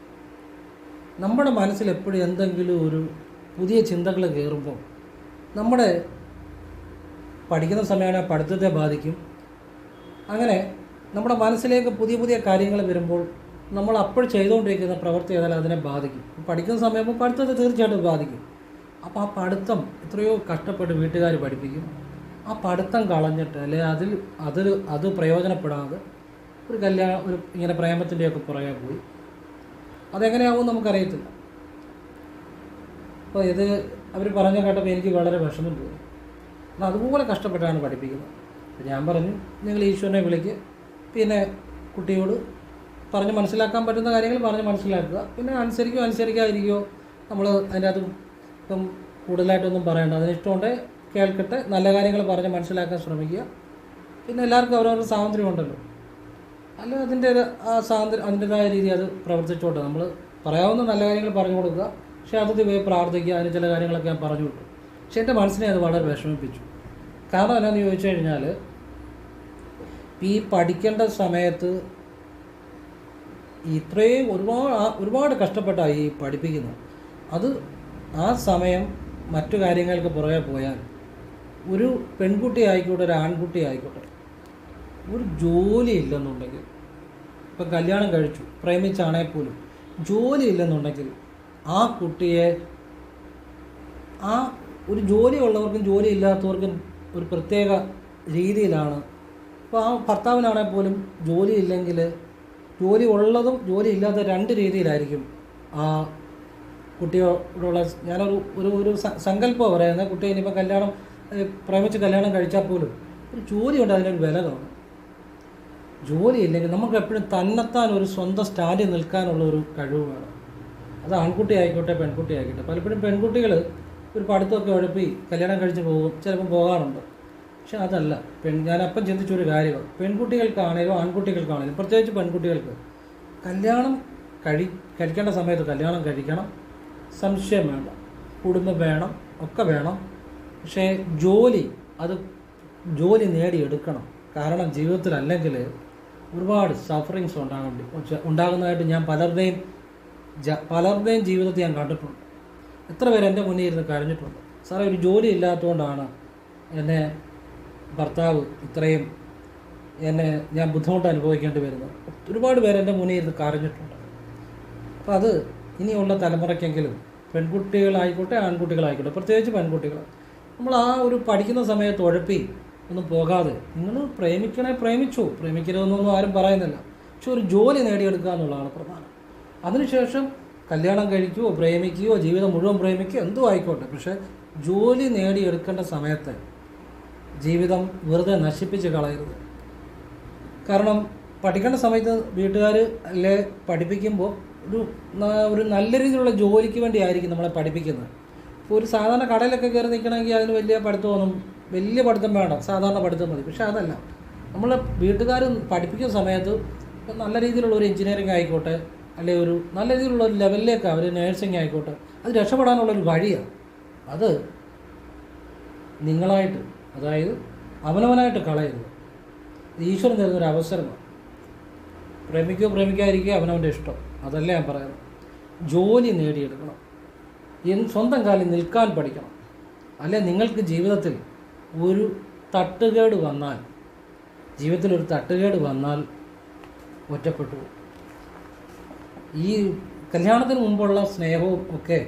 നമ്മുടെ മനസ്സിൽ എപ്പോഴും എന്തെങ്കിലും ഒരു പുതിയ ചിന്തകൾ കയറുമ്പോൾ നമ്മുടെ പഠിക്കുന്ന സമയമാണ് പഠിത്തത്തെ ബാധിക്കും. അങ്ങനെ നമ്മുടെ മനസ്സിലേക്ക് പുതിയ പുതിയ കാര്യങ്ങൾ വരുമ്പോൾ നമ്മൾ അപ്പോൾ ചെയ്തുകൊണ്ടിരിക്കുന്ന പ്രവൃത്തി ഏതായാലും അതിനെ ബാധിക്കും. പഠിക്കുന്ന സമയമ്പോൾ പഠിത്തത്തെ തീർച്ചയായിട്ടും ബാധിക്കും. അപ്പോൾ ആ പഠിത്തം എത്രയോ കഷ്ടപ്പെട്ട് വീട്ടുകാർ പഠിപ്പിക്കും. ആ പഠിത്തം കളഞ്ഞിട്ട് അല്ലെങ്കിൽ അതിൽ അതിൽ അത് പ്രയോജനപ്പെടാതെ ഒരു കല്യാണം ഒരു ഇങ്ങനെ പ്രേമത്തിന്റെയൊക്കെ പുറകെ പോയി. അതെങ്ങനെയാവും നമുക്കറിയത്തില്ല. അപ്പോൾ ഇത് അവർ പറഞ്ഞ കേട്ടപ്പോൾ എനിക്ക് വളരെ വിഷമം തോന്നി. അതുപോലെ കഷ്ടപ്പെട്ടാണ് പഠിപ്പിക്കുന്നത്. അപ്പം ഞാൻ പറഞ്ഞു നിങ്ങൾ ഈശ്വരനെ വിളിക്ക്. പിന്നെ കുട്ടിയോട് പറഞ്ഞ് മനസ്സിലാക്കാൻ പറ്റുന്ന കാര്യങ്ങൾ പറഞ്ഞ് മനസ്സിലാക്കുക. പിന്നെ അനുസരിക്കുകയോ അനുസരിക്കാതിരിക്കുകയോ നമ്മൾ അതിന്റെ അകത്ത് ഇപ്പം കൂടുതലായിട്ടൊന്നും പറയണ്ട. അതിന് ഇഷ്ടമുണ്ട് കേൾക്കട്ടെ നല്ല കാര്യങ്ങൾ പറഞ്ഞ് മനസ്സിലാക്കാൻ ശ്രമിക്കുക. പിന്നെ എല്ലാവർക്കും അവരവരുടെ സ്വാതന്ത്ര്യം ഉണ്ടല്ലോ. അല്ല അതിന്റെ ആ സ്വാതന്ത്ര്യം അതിന്റെതായ രീതി അത് പ്രവർത്തിച്ചോട്ടെ. നമ്മൾ പറയാവുന്ന നല്ല കാര്യങ്ങൾ പറഞ്ഞു കൊടുക്കുക. പക്ഷേ അത് പോയി പ്രാർത്ഥിക്കുക. അതിന് ചില കാര്യങ്ങളൊക്കെ ഞാൻ പറഞ്ഞു വിട്ടു പക്ഷേ എന്റെ മനസ്സിനെ അത് വളരെ വിഷമിപ്പിച്ചു. കാരണം എന്നാന്ന് ചോദിച്ചു കഴിഞ്ഞാൽ ഈ പഠിക്കേണ്ട സമയത്ത് ഇത്രയും ഒരുപാട് ഒരുപാട് കഷ്ടപ്പെട്ടാണ് ഈ പഠിപ്പിക്കുന്നത്. അത് ആ സമയം മറ്റു കാര്യങ്ങൾക്ക് പുറകെ പോയാൽ ഒരു പെൺകുട്ടി ആയിക്കോട്ടെ ഒരു ആൺകുട്ടി ആയിക്കോട്ടെ ഒരു ജോലി ഇല്ലെന്നുണ്ടെങ്കിൽ ഇപ്പം കല്യാണം കഴിച്ചു പ്രേമിച്ചാണേ പോലും ജോലി ഇല്ലെന്നുണ്ടെങ്കിൽ ആ കുട്ടിയെ ആ ഒരു ജോലി ഉള്ളവർക്കും ജോലി ഇല്ലാത്തവർക്കും ഒരു പ്രത്യേക രീതിയിലാണ്. അപ്പോൾ ആ ഭർത്താവിനാണെങ്കിൽ പോലും ജോലി ഇല്ലെങ്കിൽ ജോലി ഉള്ളതും ജോലി ഇല്ലാത്ത രണ്ട് രീതിയിലായിരിക്കും ആ കുട്ടിയോടുള്ള ഞാനൊരു ഒരു ഒരു സങ്കല്പം പറയുന്നത് കുട്ടി ഇനിയിപ്പോൾ കല്യാണം പ്രേമിച്ച് കല്യാണം കഴിച്ചാൽ പോലും ഒരു ജോലിയുണ്ട് അതിനൊരു വില കാണും. ജോലി ഇല്ലെങ്കിൽ നമുക്ക് എപ്പോഴും തന്നെത്താൻ ഒരു സ്വന്തം സ്റ്റാൻഡിൽ നിൽക്കാനുള്ള ഒരു കഴിവ് വേണം. അത് ആൺകുട്ടി ആയിക്കോട്ടെ പെൺകുട്ടി ആയിക്കോട്ടെ. പലപ്പോഴും പെൺകുട്ടികൾ ഒരു പഠിത്തമൊക്കെ ഉഴപ്പി കല്യാണം കഴിച്ച് പോകും ചിലപ്പം പോകാറുണ്ട്. പക്ഷെ അതല്ല പെൺ ഞാനപ്പം ചിന്തിച്ചൊരു കാര്യമാണ്. പെൺകുട്ടികൾക്കാണേലും ആൺകുട്ടികൾക്കാണേലും പ്രത്യേകിച്ച് പെൺകുട്ടികൾക്ക് കല്യാണം കഴി കഴിക്കേണ്ട സമയത്ത് കല്യാണം കഴിക്കണം. സംശയം വേണ്ട. കുടുംബം വേണം ഒക്കെ വേണം. പക്ഷേ ജോലി അത് ജോലി നേടിയെടുക്കണം. കാരണം ജീവിതത്തിൽ അല്ലെങ്കിൽ ഒരുപാട് സഫറിങ്സ് ഉണ്ടാകേണ്ടി ഉണ്ടാകുന്നതായിട്ട് ഞാൻ പലരുടെയും പലരുടെയും ജീവിതത്തിൽ ഞാൻ കണ്ടിട്ടുണ്ട്. എത്ര പേര് എന്റെ മുന്നിൽ ഇരുന്ന് കരഞ്ഞിട്ടുണ്ട്? സാറേ ഒരു ജോലി ഇല്ലാത്തതുകൊണ്ടാണ് എന്നെ ഭർത്താവ് ഇത്രയും എന്നെ ഞാൻ ബുദ്ധിമുട്ട് അനുഭവിക്കേണ്ടി വരുന്നത്. ഒരുപാട് പേര് എന്റെ മുന്നിൽ ഇരുന്ന് കരഞ്ഞിട്ടുണ്ട്. അപ്പോൾ അത് ഇനിയുള്ള തലമുറയ്ക്കെങ്കിലും പെൺകുട്ടികളായിക്കോട്ടെ ആൺകുട്ടികളായിക്കോട്ടെ പ്രത്യേകിച്ച് പെൺകുട്ടികൾ നമ്മൾ ആ ഒരു പഠിക്കുന്ന സമയത്ത് ഉഴപ്പി ഒന്നും പോകാതെ നിങ്ങൾ പ്രേമിക്കണേ പ്രേമിച്ചു. പ്രേമിക്കരുതെന്നൊന്നും ആരും പറയുന്നില്ല. പക്ഷെ ഒരു ജോലി നേടിയെടുക്കുക എന്നുള്ളതാണ് പ്രധാനം. അതിനുശേഷം കല്യാണം കഴിക്കുകയോ പ്രേമിക്കുകയോ ജീവിതം മുഴുവൻ പ്രേമിക്കുകയോ എന്തോ ആയിക്കോട്ടെ. പക്ഷേ ജോലി നേടിയെടുക്കേണ്ട സമയത്ത് ജീവിതം വെറുതെ നശിപ്പിച്ച് കളയരുത്. കാരണം പഠിക്കേണ്ട സമയത്ത് വീട്ടുകാർ അല്ലെ പഠിപ്പിക്കുമ്പോൾ ഒരു ഒരു നല്ല രീതിയിലുള്ള ജോലിക്ക് വേണ്ടി ആയിരിക്കും നമ്മളെ പഠിപ്പിക്കുന്നത്. ഇപ്പോൾ ഒരു സാധാരണ കടയിലൊക്കെ കയറി നിൽക്കണമെങ്കിൽ അതിന് വലിയ പഠിത്തമൊന്നും വലിയ പഠിത്തം വേണം സാധാരണ പഠിത്തം മതി. പക്ഷേ അതല്ല. നമ്മളെ വീട്ടുകാർ പഠിപ്പിക്കുന്ന സമയത്ത് നല്ല രീതിയിലുള്ള ഒരു എഞ്ചിനീയറിംഗ് ആയിക്കോട്ടെ അല്ലെ ഒരു നല്ല രീതിയിലുള്ള ഒരു ലെവലിലേക്ക് അവർ നേഴ്സിംഗ് ആയിക്കോട്ടെ അത് രക്ഷപ്പെടാനുള്ള ഒരു വഴിയാണ് അത് നിങ്ങളായിട്ട് അതായത് അവനവനായിട്ട് ഇത് ഈശ്വരൻ തരുന്നൊരു അവസരമാണ്. പ്രേമിക്കോ പ്രേമിക്കാതിരിക്കുക അവനവന്റെ ഇഷ്ടം. അതല്ല ഞാൻ പറയുന്നത്. ജോലി നേടിയെടുക്കണം. സ്വന്തം കാലിൽ നിൽക്കാൻ പഠിക്കണം. അല്ലെ നിങ്ങൾക്ക് ജീവിതത്തിൽ ഒരു തട്ടുകേട് വന്നാൽ ജീവിതത്തിൽ ഒരു തട്ടുകേട് വന്നാൽ ഒറ്റപ്പെട്ടു. ഈ കല്യാണത്തിന് മുമ്പുള്ള സ്നേഹവും ഒക്കെ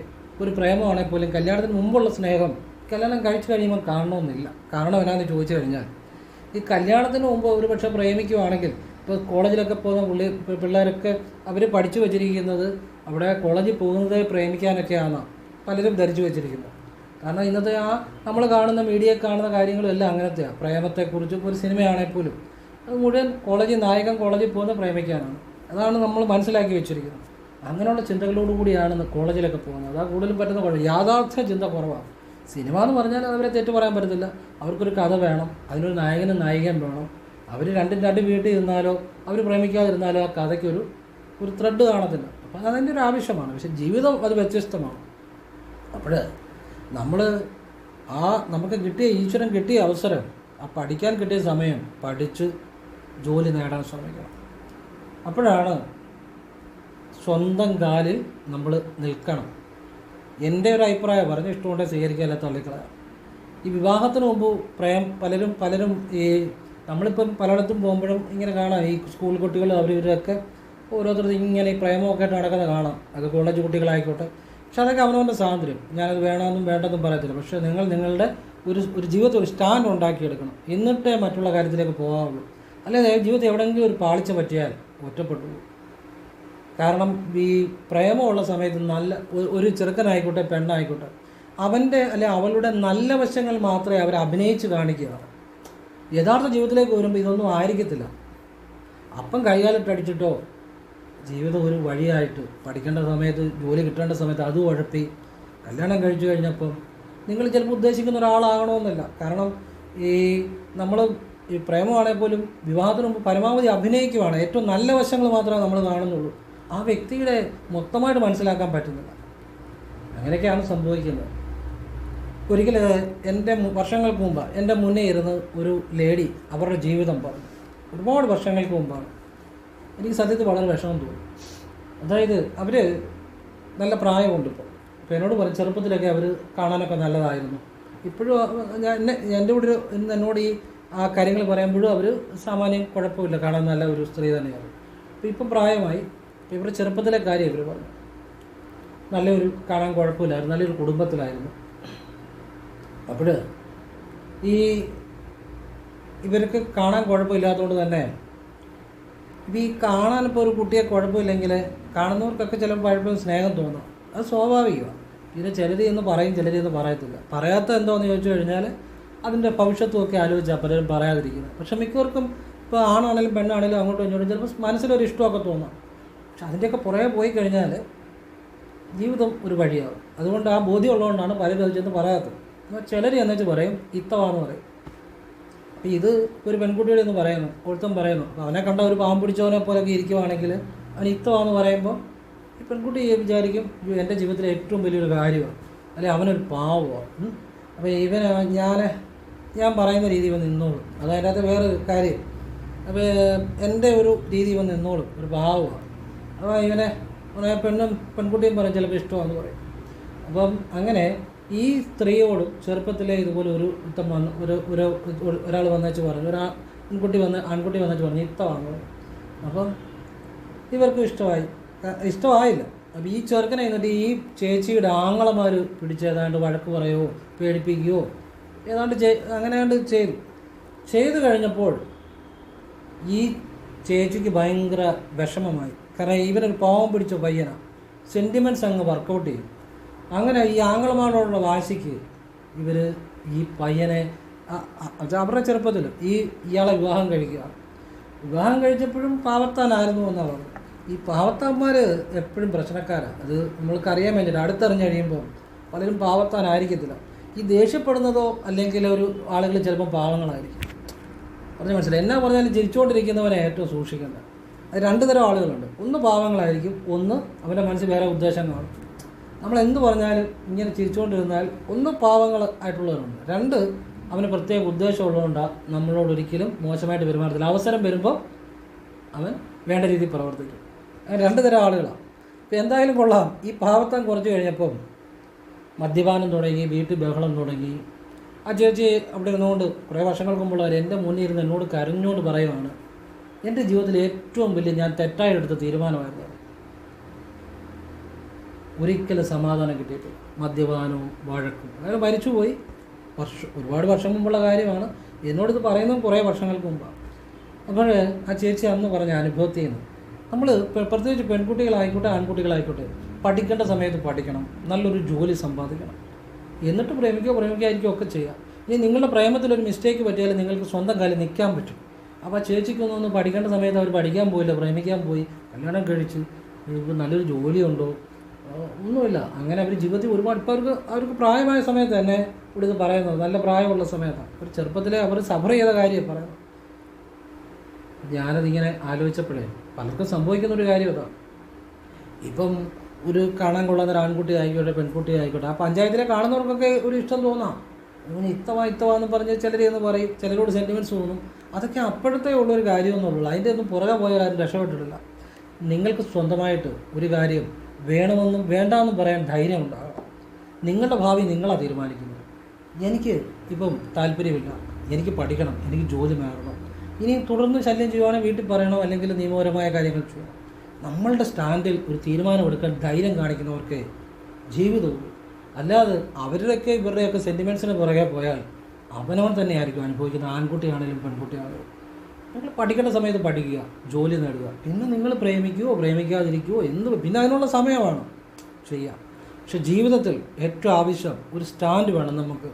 ഒരു പ്രേമമാണെങ്കിൽ പോലും കല്യാണത്തിന് മുമ്പുള്ള സ്നേഹം കല്യാണം കഴിച്ചു കഴിയുമ്പോൾ കാണണമെന്നില്ല. കാരണം എന്നാന്ന് ചോദിച്ചു കഴിഞ്ഞാൽ ഈ കല്യാണത്തിന് മുമ്പ് ഒരു പക്ഷെ പ്രേമിക്കുവാണെങ്കിൽ ഇപ്പോൾ കോളേജിലൊക്കെ പോകുന്ന പുള്ളി പിള്ളേരൊക്കെ അവർ പഠിച്ചു വെച്ചിരിക്കുന്നത് അവിടെ കോളേജിൽ പോകുന്നത് പ്രേമിക്കാനൊക്കെയാണ് പലരും ധരിച്ചു വെച്ചിരിക്കുന്നത്. കാരണം ഇന്നത്തെ ആ നമ്മൾ കാണുന്ന മീഡിയ കാണുന്ന കാര്യങ്ങളെല്ലാം അങ്ങനത്തെയാണ് പ്രേമത്തെക്കുറിച്ചും ഒരു സിനിമയാണെങ്കിൽ പോലും അത് മുഴുവൻ കോളേജിൽ നായകൻ കോളേജിൽ പോകുന്ന പ്രേമിക്കാനാണ്. അതാണ് നമ്മൾ മനസ്സിലാക്കി വെച്ചിരിക്കുന്നത്. അങ്ങനെയുള്ള ചിന്തകളോട് കൂടിയാണ് കോളേജിലൊക്കെ പോകുന്നത്. അതാ കൂടുതലും പറ്റുന്ന കുഴപ്പം. യാഥാർത്ഥ്യ ചിന്ത കുറവാണ്. സിനിമ എന്ന് പറഞ്ഞാൽ അവരെ തെറ്റ് പറയാൻ പറ്റത്തില്ല. അവർക്കൊരു കഥ വേണം അതിനൊരു നായകനും നായികൻ വേണം. അവർ രണ്ടും രണ്ട് വീട്ടിൽ ഇരുന്നാലോ അവർ പ്രേമിക്കാതിരുന്നാലോ ആ കഥയ്ക്കൊരു ഒരു ത്രെഡ് കാണത്തില്ല. അപ്പോൾ അതിന്റെ ഒരു ആവശ്യമാണ്. പക്ഷെ ജീവിതം അത് വ്യത്യസ്തമാണ്. അപ്പോൾ നമ്മൾ ആ നമുക്ക് കിട്ടിയ ഈശ്വരൻ കിട്ടിയ അവസരം ആ പഠിക്കാൻ കിട്ടിയ സമയം പഠിച്ച് ജോലി നേടാൻ ശ്രമിക്കണം. അപ്പോഴാണ് സ്വന്തം കാലിൽ നമ്മൾ നിൽക്കണം. എന്റെ ഒരു അഭിപ്രായം പറഞ്ഞ് ഇഷ്ടമുണ്ടെ സ്വീകരിക്കാല്ല തള്ളിക്കളയാം ഈ വിവാഹത്തിന് മുമ്പ് പ്രേം പലരും പലരും ഈ നമ്മളിപ്പം പലയിടത്തും പോകുമ്പോഴും ഇങ്ങനെ കാണാം. ഈ സ്കൂൾ കുട്ടികൾ അവർ ഓരോരുത്തർ ഇങ്ങനെ ഈ പ്രേമമൊക്കെ ആയിട്ട് നടക്കുന്നത് കാണാം. അത് കോളേജ് കുട്ടികളായിക്കോട്ടെ. പക്ഷെ അതൊക്കെ അവനവന്റെ സ്വാതന്ത്ര്യം. ഞാനത് വേണമെന്നും വേണ്ടെന്നും പറയത്തില്ല. പക്ഷേ നിങ്ങൾ നിങ്ങളുടെ ഒരു ഒരു ജീവിതത്തിൽ ഒരു സ്റ്റാൻഡ് ഉണ്ടാക്കിയെടുക്കണം. എന്നിട്ടേ മറ്റുള്ള കാര്യത്തിലേക്ക് പോകാവുള്ളൂ. അല്ലാതെ ജീവിതത്തിൽ എവിടെയെങ്കിലും ഒരു പാളിച്ച പറ്റിയാൽ ഒറ്റപ്പെട്ടു കാരണം ഈ പ്രേമമുള്ള സമയത്ത് നല്ല ഒരു ചെറുക്കനായിക്കോട്ടെ പെണ്ണായിക്കോട്ടെ അവന്റെ അല്ലെ അവളുടെ നല്ല വശങ്ങൾ മാത്രമേ അവർ അഭിനയിച്ച് കാണിക്കുകയാണ്. യഥാർത്ഥ ജീവിതത്തിലേക്ക് വരുമ്പോൾ ഇതൊന്നും ആയിരിക്കത്തില്ല. അപ്പം കൈകാലിട്ടടിച്ചിട്ടോ ജീവിതം ഒരു വഴിയായിട്ട് പഠിക്കേണ്ട സമയത്ത് ജോലി കിട്ടേണ്ട സമയത്ത് അത് ഉഴപ്പി കല്യാണം കഴിച്ചു കഴിഞ്ഞപ്പം നിങ്ങൾ ചിലപ്പോൾ ഉദ്ദേശിക്കുന്ന ഒരാളാകണമെന്നില്ല. കാരണം ഈ നമ്മൾ ഈ പ്രേമമാണെങ്കിൽ പോലും വിവാഹത്തിന് മുമ്പ് പരമാവധി അഭിനയിക്കുവാണ്. ഏറ്റവും നല്ല വശങ്ങൾ മാത്രമേ നമ്മൾ കാണുന്നുള്ളൂ. ആ വ്യക്തിയുടെ മൊത്തമായിട്ട് മനസ്സിലാക്കാൻ പറ്റുന്നില്ല. അങ്ങനെയൊക്കെയാണ് സംഭവിക്കുന്നത്. ഒരിക്കൽ എന്റെ വർഷങ്ങൾക്ക് മുമ്പ് എന്റെ മുന്നേ ഇരുന്ന് ഒരു ലേഡി അവരുടെ ജീവിതം പറഞ്ഞു. ഒരുപാട് വർഷങ്ങൾക്ക് മുമ്പാണ്. എനിക്ക് സത്യത്തിൽ വളരെ വിഷമം തോന്നി. അതായത് അവർ നല്ല പ്രായമുണ്ട് ഇപ്പോൾ അപ്പോൾ എന്നോട് പറഞ്ഞു ചെറുപ്പത്തിലൊക്കെ അവർ കാണാനൊക്കെ നല്ലതായിരുന്നു. ഇപ്പോഴും ഞാൻ എന്റെ കൂടെ ഒരു എന്നോട് ഈ ആ കാര്യങ്ങൾ പറയുമ്പോഴും അവർ സാമാന്യം കുഴപ്പമില്ല. കാണാൻ നല്ല ഒരു സ്ത്രീ തന്നെയാണ്. അപ്പോൾ ഇപ്പം പ്രായമായി ഇവർ ചെറുപ്പത്തിലെ കാര്യം ഇവർ പറഞ്ഞു. നല്ലൊരു കാണാൻ കുഴപ്പമില്ലായിരുന്നു. നല്ലൊരു കുടുംബത്തിലായിരുന്നു. അപ്പോൾ ഈ ഇവർക്ക് കാണാൻ കുഴപ്പമില്ലാത്തതുകൊണ്ട് തന്നെ ഇപ്പം ഈ കാണാൻ ഇപ്പോൾ ഒരു കുട്ടിയെ കുഴപ്പമില്ലെങ്കിൽ കാണുന്നവർക്കൊക്കെ ചിലപ്പോൾ പലപ്പോഴും സ്നേഹം തോന്നും. അത് സ്വാഭാവികമാണ് ഇത് ചിലർ എന്ന് പറയും ചിലർ എന്ന് പറയത്തില്ല. പറയാത്ത എന്തോന്ന് ചോദിച്ചു കഴിഞ്ഞാൽ അതിന്റെ ഭവിഷ്യത്വമൊക്കെ ആലോചിച്ചാൽ പലരും പറയാതിരിക്കുന്നത്. പക്ഷെ മിക്കവർക്കും ഇപ്പോൾ ആണാണെങ്കിലും പെണ്ണാണെങ്കിലും അങ്ങോട്ടും ഇങ്ങോട്ടും ചിലപ്പോൾ മനസ്സിലൊരു ഇഷ്ടമൊക്കെ തോന്നാം. പക്ഷെ അതിന്റെയൊക്കെ പുറകെ പോയി കഴിഞ്ഞാൽ ജീവിതം ഒരു വഴിയാകും അതുകൊണ്ട് ആ ബോധ്യം ഉള്ളതുകൊണ്ടാണ് പലരും അത് ചെന്ന് പറയാത്തത്. എന്നാൽ ചിലർ എന്നുവെച്ച് പറയും ഇത്തവാന്ന് പറയും. അപ്പോൾ ഇത് ഒരു പെൺകുട്ടിയുടെ എന്ന് പറയുന്നു ഒരുത്തം പറയുന്നു. അപ്പോൾ അവനെ കണ്ട ഒരു പാമ്പ് പിടിച്ചവനെ പോലെയൊക്കെ ഇരിക്കുവാണെങ്കിൽ അവൻ ഇത്തവാന്ന് പറയുമ്പോൾ ഈ പെൺകുട്ടി വിചാരിക്കും "അയ്യോ, എന്റെ ജീവിതത്തിലെ ഏറ്റവും വലിയൊരു കാര്യമാണ്. അല്ലെ അവനൊരു പാവമാണ്. അപ്പോൾ ഇവൻ ഞാൻ ഞാൻ പറയുന്ന രീതി വന്ന് നിന്നോളും. അത് വേറെ കാര്യം. അപ്പോൾ എന്റെ ഒരു രീതി വന്ന് നിന്നോളും. ഒരു ഭാവമാണ്. അപ്പോൾ ഇവനെ അവനെ പെണ്ണും പെൺകുട്ടിയും പറയും ചിലപ്പോൾ ഇഷ്ടമാണെന്ന് പറയും. അപ്പം അങ്ങനെ ഈ സ്ത്രീയോടും ചെറുപ്പത്തിലെ ഇതുപോലെ ഒരു ഇത്തം വന്ന് ഒരു ഒരു ഒരാൾ വന്നേച്ച് പറഞ്ഞു ഒരു പെൺകുട്ടി വന്ന് ആൺകുട്ടി വന്നേച്ച് പറഞ്ഞു ഇത്തമാണ്. അപ്പം ഇവർക്കും ഇഷ്ടമായി. ഇഷ്ടമായില്ല. അപ്പോൾ ഈ ചെറുക്കനെ എന്നിട്ട് ഈ ചേച്ചിയുടെ ആങ്ങളമാർ പിടിച്ചേതാണ്ട് വഴക്ക് പറയുകയോ പേടിപ്പിക്കുകയോ ഏതാണ്ട് അങ്ങനെ കണ്ട് ചെയ്തു. ചെയ്തു കഴിഞ്ഞപ്പോൾ ഈ ചേച്ചിക്ക് ഭയങ്കര വിഷമമായി. കാരണം ഇവനൊരു പാവം പിടിച്ച പയ്യനാണ് സെന്റിമെന്റ്സ് അങ്ങ് വർക്കൗട്ട് ചെയ്യും അങ്ങനെ ഈ ആംഗ്ലമാരോടുള്ള വാശിക്ക് ഇവർ ഈ പയ്യനെ അവരുടെ ചെറുപ്പത്തിൽ ഈ ഇയാളെ വിവാഹം കഴിക്കുക. വിവാഹം കഴിച്ചപ്പോഴും പാവത്താനായിരുന്നു എന്നാണ് പറഞ്ഞത്. ഈ പാവത്താന്മാർ എപ്പോഴും പ്രശ്നക്കാരാണ് അത് നമ്മൾക്ക് അറിയാൻ വേണ്ടിയിട്ട് അടുത്തറിഞ്ഞ് കഴിയുമ്പോൾ പലരും പാവത്താനായിരിക്കത്തില്ല ഈ ദേഷ്യപ്പെടുന്നതോ അല്ലെങ്കിൽ ഒരു ആളുകൾ ചിലപ്പോൾ പാവങ്ങളായിരിക്കും. പറഞ്ഞ മനസ്സിലായി. എന്നാ പറഞ്ഞാലും ജയിച്ചുകൊണ്ടിരിക്കുന്നവനെ ഏറ്റവും സൂക്ഷിക്കേണ്ടത് അത് രണ്ട് തരം ആളുകളുണ്ട്. ഒന്ന് പാവങ്ങളായിരിക്കും ഒന്ന് അവന്റെ മനസ്സിൽ വേറെ ഉദ്ദേശം കാണും നമ്മൾ എന്ത് പറഞ്ഞാലും ഇങ്ങനെ ചിരിച്ചുകൊണ്ടിരുന്നാൽ ഒന്ന് പാവങ്ങൾ ആയിട്ടുള്ളവരുണ്ട്. രണ്ട് അവന് പ്രത്യേക ഉദ്ദേശം ഉള്ളതുകൊണ്ടാണ് നമ്മളോട് ഒരിക്കലും മോശമായിട്ട് പെരുമാറത്തില്ല. അവസരം വരുമ്പോൾ അവൻ വേണ്ട രീതിയിൽ പ്രവർത്തിക്കും. രണ്ട് തരം ആളുകളാണ് ഇപ്പോൾ എന്തായാലും കൊള്ളാം. ഈ പാവത്തം കുറച്ച് കഴിഞ്ഞപ്പം മദ്യപാനം തുടങ്ങി വീട്ടിൽ ബഹളം തുടങ്ങി. ആ ചേച്ചി അവിടെ ഇരുന്നുകൊണ്ട് കുറേ വർഷങ്ങൾക്ക് മുമ്പുള്ളവർ എന്റെ മുന്നിൽ ഇരുന്ന് എന്നോട് കരഞ്ഞോട് പറയുവാണ് എന്റെ ജീവിതത്തിൽ ഏറ്റവും വലിയ ഞാൻ തെറ്റായി എടുത്ത തീരുമാനമായിരുന്നു. ഒരിക്കലും സമാധാനം കിട്ടിയിട്ടില്ല. മദ്യപാനവും വഴക്കും അയാൾ മരിച്ചുപോയി. വർഷം ഒരുപാട് വർഷം മുമ്പുള്ള കാര്യമാണ്. എന്നോടിത് പറയുന്നതും കുറേ വർഷങ്ങൾക്ക് മുമ്പാണ് അപ്പോൾ ആ ചേച്ചി അന്ന് പറഞ്ഞ അനുഭവത്തിൽ നിന്ന് നമ്മൾ പ്രത്യേകിച്ച് പെൺകുട്ടികളായിക്കോട്ടെ ആൺകുട്ടികളായിക്കോട്ടെ പഠിക്കേണ്ട സമയത്ത് പഠിക്കണം. നല്ലൊരു ജോലി സമ്പാദിക്കണം. എന്നിട്ട് പ്രേമിക്കോ പ്രേമിക്കാതിരിക്കുകയോ ഒക്കെ ചെയ്യാം. ഇനി നിങ്ങളുടെ പ്രേമത്തിലൊരു മിസ്റ്റേക്ക് പറ്റിയാൽ നിങ്ങൾക്ക് സ്വന്തം കാലിൽ നിൽക്കാൻ പറ്റും. അപ്പോൾ ആ ചേച്ചിക്കൊന്നും പഠിക്കേണ്ട സമയത്ത് അവർ പഠിക്കാൻ പോയില്ല പ്രേമിക്കാൻ പോയി കല്യാണം കഴിച്ച് ഇപ്പോൾ നല്ലൊരു ജോലിയുണ്ടോ? ഒന്നുമില്ല. അങ്ങനെ അവർ ജീവിതത്തിൽ ഒരുപാട് ഇപ്പോൾ അവർക്ക് അവർക്ക് പ്രായമായ സമയത്ത് തന്നെ ഇവിടെ ഇത് പറയുന്നത് നല്ല പ്രായമുള്ള സമയത്താണ്. ഒരു ചെറുപ്പത്തിലെ അവർ സഫർ ചെയ്ത കാര്യം പറയുന്നത്. ഞാനതിങ്ങനെ ആലോചിച്ചപ്പോഴേ പലർക്കും സംഭവിക്കുന്ന ഒരു കാര്യം അതാണ് ഇപ്പം ഒരു കാണാൻ കൊള്ളുന്ന ഒരു ആൺകുട്ടി ആയിക്കോട്ടെ പെൺകുട്ടി ആയിക്കോട്ടെ. ആ പഞ്ചായത്തിലെ കാണുന്നവർക്കൊക്കെ ഒരു ഇഷ്ടം തോന്നാം. ഇവന് ഇത്തവാ ഇത്തവാ എന്ന് പറഞ്ഞ് ചിലർ എന്ന് പറയും ചിലരോട് സെന്റിമെന്റ്സ് തോന്നും. അതൊക്കെ അപ്പോഴത്തെ ഉള്ളൊരു കാര്യമൊന്നുള്ളൂ അതിന്റെ ഒന്നും പുറകെ പോയാൽ ആരും രക്ഷപ്പെട്ടിട്ടില്ല. നിങ്ങൾക്ക് സ്വന്തമായിട്ട് ഒരു കാര്യം വേണമെന്നും വേണ്ടാന്നും പറയാൻ ധൈര്യം ഉണ്ടാകണം. നിങ്ങളുടെ ഭാവി നിങ്ങളാണ് തീരുമാനിക്കുന്നത്. എനിക്ക് ഇപ്പം താല്പര്യമില്ല. എനിക്ക് പഠിക്കണം. എനിക്ക് ജോലി മാറണം. ഇനി തുടർന്ന് ശല്യം ചെയ്യുവാണെങ്കിൽ വീട്ടിൽ പറയണം? അല്ലെങ്കിൽ നിയമപരമായ കാര്യങ്ങൾ ചെയ്യണം നമ്മളുടെ സ്റ്റാൻഡിൽ ഒരു തീരുമാനമെടുക്കാൻ ധൈര്യം കാണിക്കുന്നവർക്ക് ജീവിതവും അല്ലാതെ അവരുടെയൊക്കെ ഇവരുടെയൊക്കെ സെന്റിമെന്റ്സിന് പുറകെ പോയാൽ അവനവൻ തന്നെയായിരിക്കും അനുഭവിക്കുന്ന ആൺകുട്ടിയാണെങ്കിലും പെൺകുട്ടിയാണെങ്കിലും. നിങ്ങൾ പഠിക്കേണ്ട സമയത്ത് പഠിക്കുക ജോലി നേടുക. പിന്നെ നിങ്ങൾ പ്രേമിക്കുകയോ പ്രേമിക്കാതിരിക്കുകയോ എന്ത് പിന്നെ അതിനുള്ള സമയമാണ് ചെയ്യുക. പക്ഷെ ജീവിതത്തിൽ ഏറ്റവും ആവശ്യം ഒരു സ്റ്റാൻഡ് വേണം നമുക്ക്.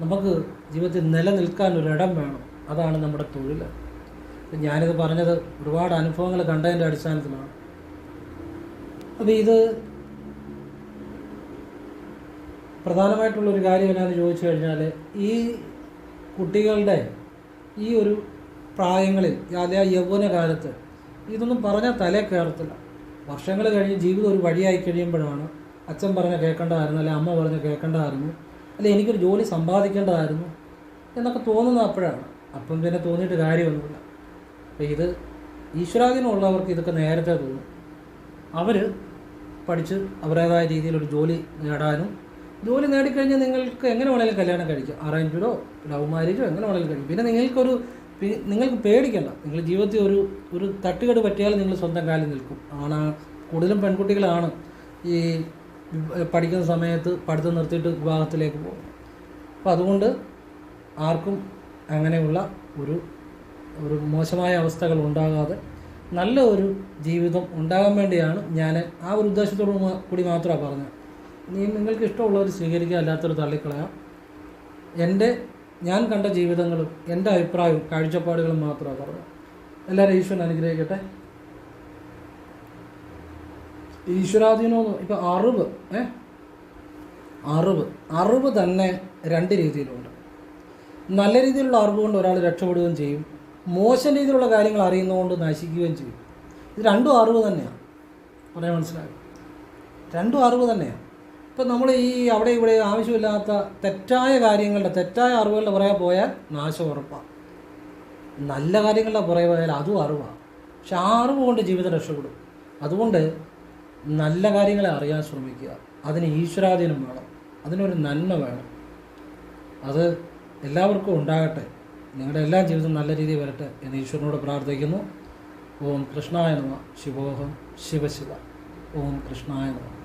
നമുക്ക് ജീവിതത്തിൽ നിലനിൽക്കാൻ ഒരു ഇടം വേണം. അതാണ് നമ്മുടെ തൊഴിൽ ഞാനിത് പറഞ്ഞത് ഒരുപാട് അനുഭവങ്ങൾ കണ്ടതിന്റെ അടിസ്ഥാനത്തിലാണ്. അപ്പോൾ ഇത് പ്രധാനമായിട്ടുള്ളൊരു കാര്യം എന്നാന്ന് ചോദിച്ചു കഴിഞ്ഞാൽ ഈ കുട്ടികളുടെ ഈ ഒരു പ്രായങ്ങളിൽ അല്ലെ യൗവന കാലത്ത് ഇതൊന്നും പറഞ്ഞാൽ തല കയറത്തില്ല. വർഷങ്ങൾ കഴിഞ്ഞ് ജീവിതം ഒരു വഴിയായി കഴിയുമ്പോഴാണ് അച്ഛൻ പറഞ്ഞ കേൾക്കേണ്ടതായിരുന്നു അല്ലെ അമ്മ പറഞ്ഞ കേൾക്കേണ്ടതായിരുന്നു അല്ലെ എനിക്കൊരു ജോലി സമ്പാദിക്കേണ്ടതായിരുന്നു എന്നൊക്കെ തോന്നുന്ന അപ്പോഴാണ്. അപ്പം പിന്നെ തോന്നിയിട്ട് കാര്യമൊന്നുമില്ല. അപ്പം ഇത് ഈശ്വരാധീനമുള്ളവർക്ക് ഇതൊക്കെ നേരത്തെ തോന്നും. അവർ പഠിച്ച് അവരുടേതായ രീതിയിൽ ഒരു ജോലി നേടാനും ജോലി നേടിക്കഴിഞ്ഞാൽ നിങ്ങൾക്ക് എങ്ങനെ വേണമെങ്കിലും കല്യാണം കഴിക്കാം. അറേഞ്ച്ഡോ ലവ് മാരേജോ എങ്ങനെ വേണമെങ്കിലും കഴിക്കും. പിന്നെ നിങ്ങൾക്കൊരു നിങ്ങൾക്ക് പേടിക്കണ്ട. നിങ്ങൾ ജീവിതത്തിൽ ഒരു ഒരു തട്ടുകേട് പറ്റിയാൽ നിങ്ങൾ സ്വന്തം കാലിൽ നിൽക്കും. ആണ് കൂടുതലും പെൺകുട്ടികളാണ് ഈ പഠിക്കുന്ന സമയത്ത് പഠിത്തം നിർത്തിയിട്ട് വിവാഹത്തിലേക്ക് പോകും അപ്പോൾ അതുകൊണ്ട് ആർക്കും അങ്ങനെയുള്ള ഒരു ഒരു മോശമായ അവസ്ഥകൾ ഉണ്ടാകാതെ നല്ല ഒരു ജീവിതം ഉണ്ടാകാൻ വേണ്ടിയാണ് ഞാൻ ആ ഒരു ഉദ്ദേശത്തോടു കൂടി മാത്രമാണ് പറഞ്ഞത്. നീ നിങ്ങൾക്ക് ഇഷ്ടമുള്ളവർ സ്വീകരിക്കുക അല്ലാത്തൊരു തള്ളിക്കളയാം. എന്റെ ഞാൻ കണ്ട ജീവിതങ്ങളും എന്റെ അഭിപ്രായവും കാഴ്ചപ്പാടുകളും മാത്രമാണ് പറഞ്ഞത്. എല്ലാവരും ഈശ്വരൻ അനുഗ്രഹിക്കട്ടെ. ഈശ്വരാധീനം ഇപ്പം അറിവ് ഏ? അറിവ്. അറിവ് തന്നെ രണ്ട് രീതിയിലുണ്ട്. നല്ല രീതിയിലുള്ള അറിവ് കൊണ്ട് ഒരാൾ രക്ഷപ്പെടുകയും ചെയ്യും. മോശം രീതിയിലുള്ള കാര്യങ്ങൾ അറിയുന്നതുകൊണ്ട് നശിക്കുകയും ചെയ്യും. ഇത് രണ്ടും അറിവ് തന്നെയാണ് പറയാൻ മനസ്സിലായി? രണ്ടും അറിവ് തന്നെയാണ് ഇപ്പം നമ്മൾ ഈ അവിടെ ഇവിടെ ആവശ്യമില്ലാത്ത തെറ്റായ കാര്യങ്ങളുടെ തെറ്റായ അറിവുകളുടെ പുറകെ പോയാൽ നാശം ഉറപ്പാണ് നല്ല കാര്യങ്ങളുടെ പുറകെ പോയാൽ അതും അറിവാണ് പക്ഷെ ആ അറിവ് കൊണ്ട് ജീവിതം രക്ഷപ്പെടും. അതുകൊണ്ട് നല്ല കാര്യങ്ങളെ അറിയാൻ ശ്രമിക്കുക. അതിന് ഈശ്വരാധീനം വേണം. അതിനൊരു നന്മ വേണം. അത് എല്ലാവർക്കും ഉണ്ടാകട്ടെ. നിങ്ങളുടെ എല്ലാ ജീവിതം നല്ല രീതിയിൽ വരട്ടെ എന്ന് ഈശ്വരനോട് പ്രാർത്ഥിക്കുന്നു. ഓം കൃഷ്ണായ നമ. ശിവോഹം. ശിവശിവ. ഓം കൃഷ്ണായ നമ.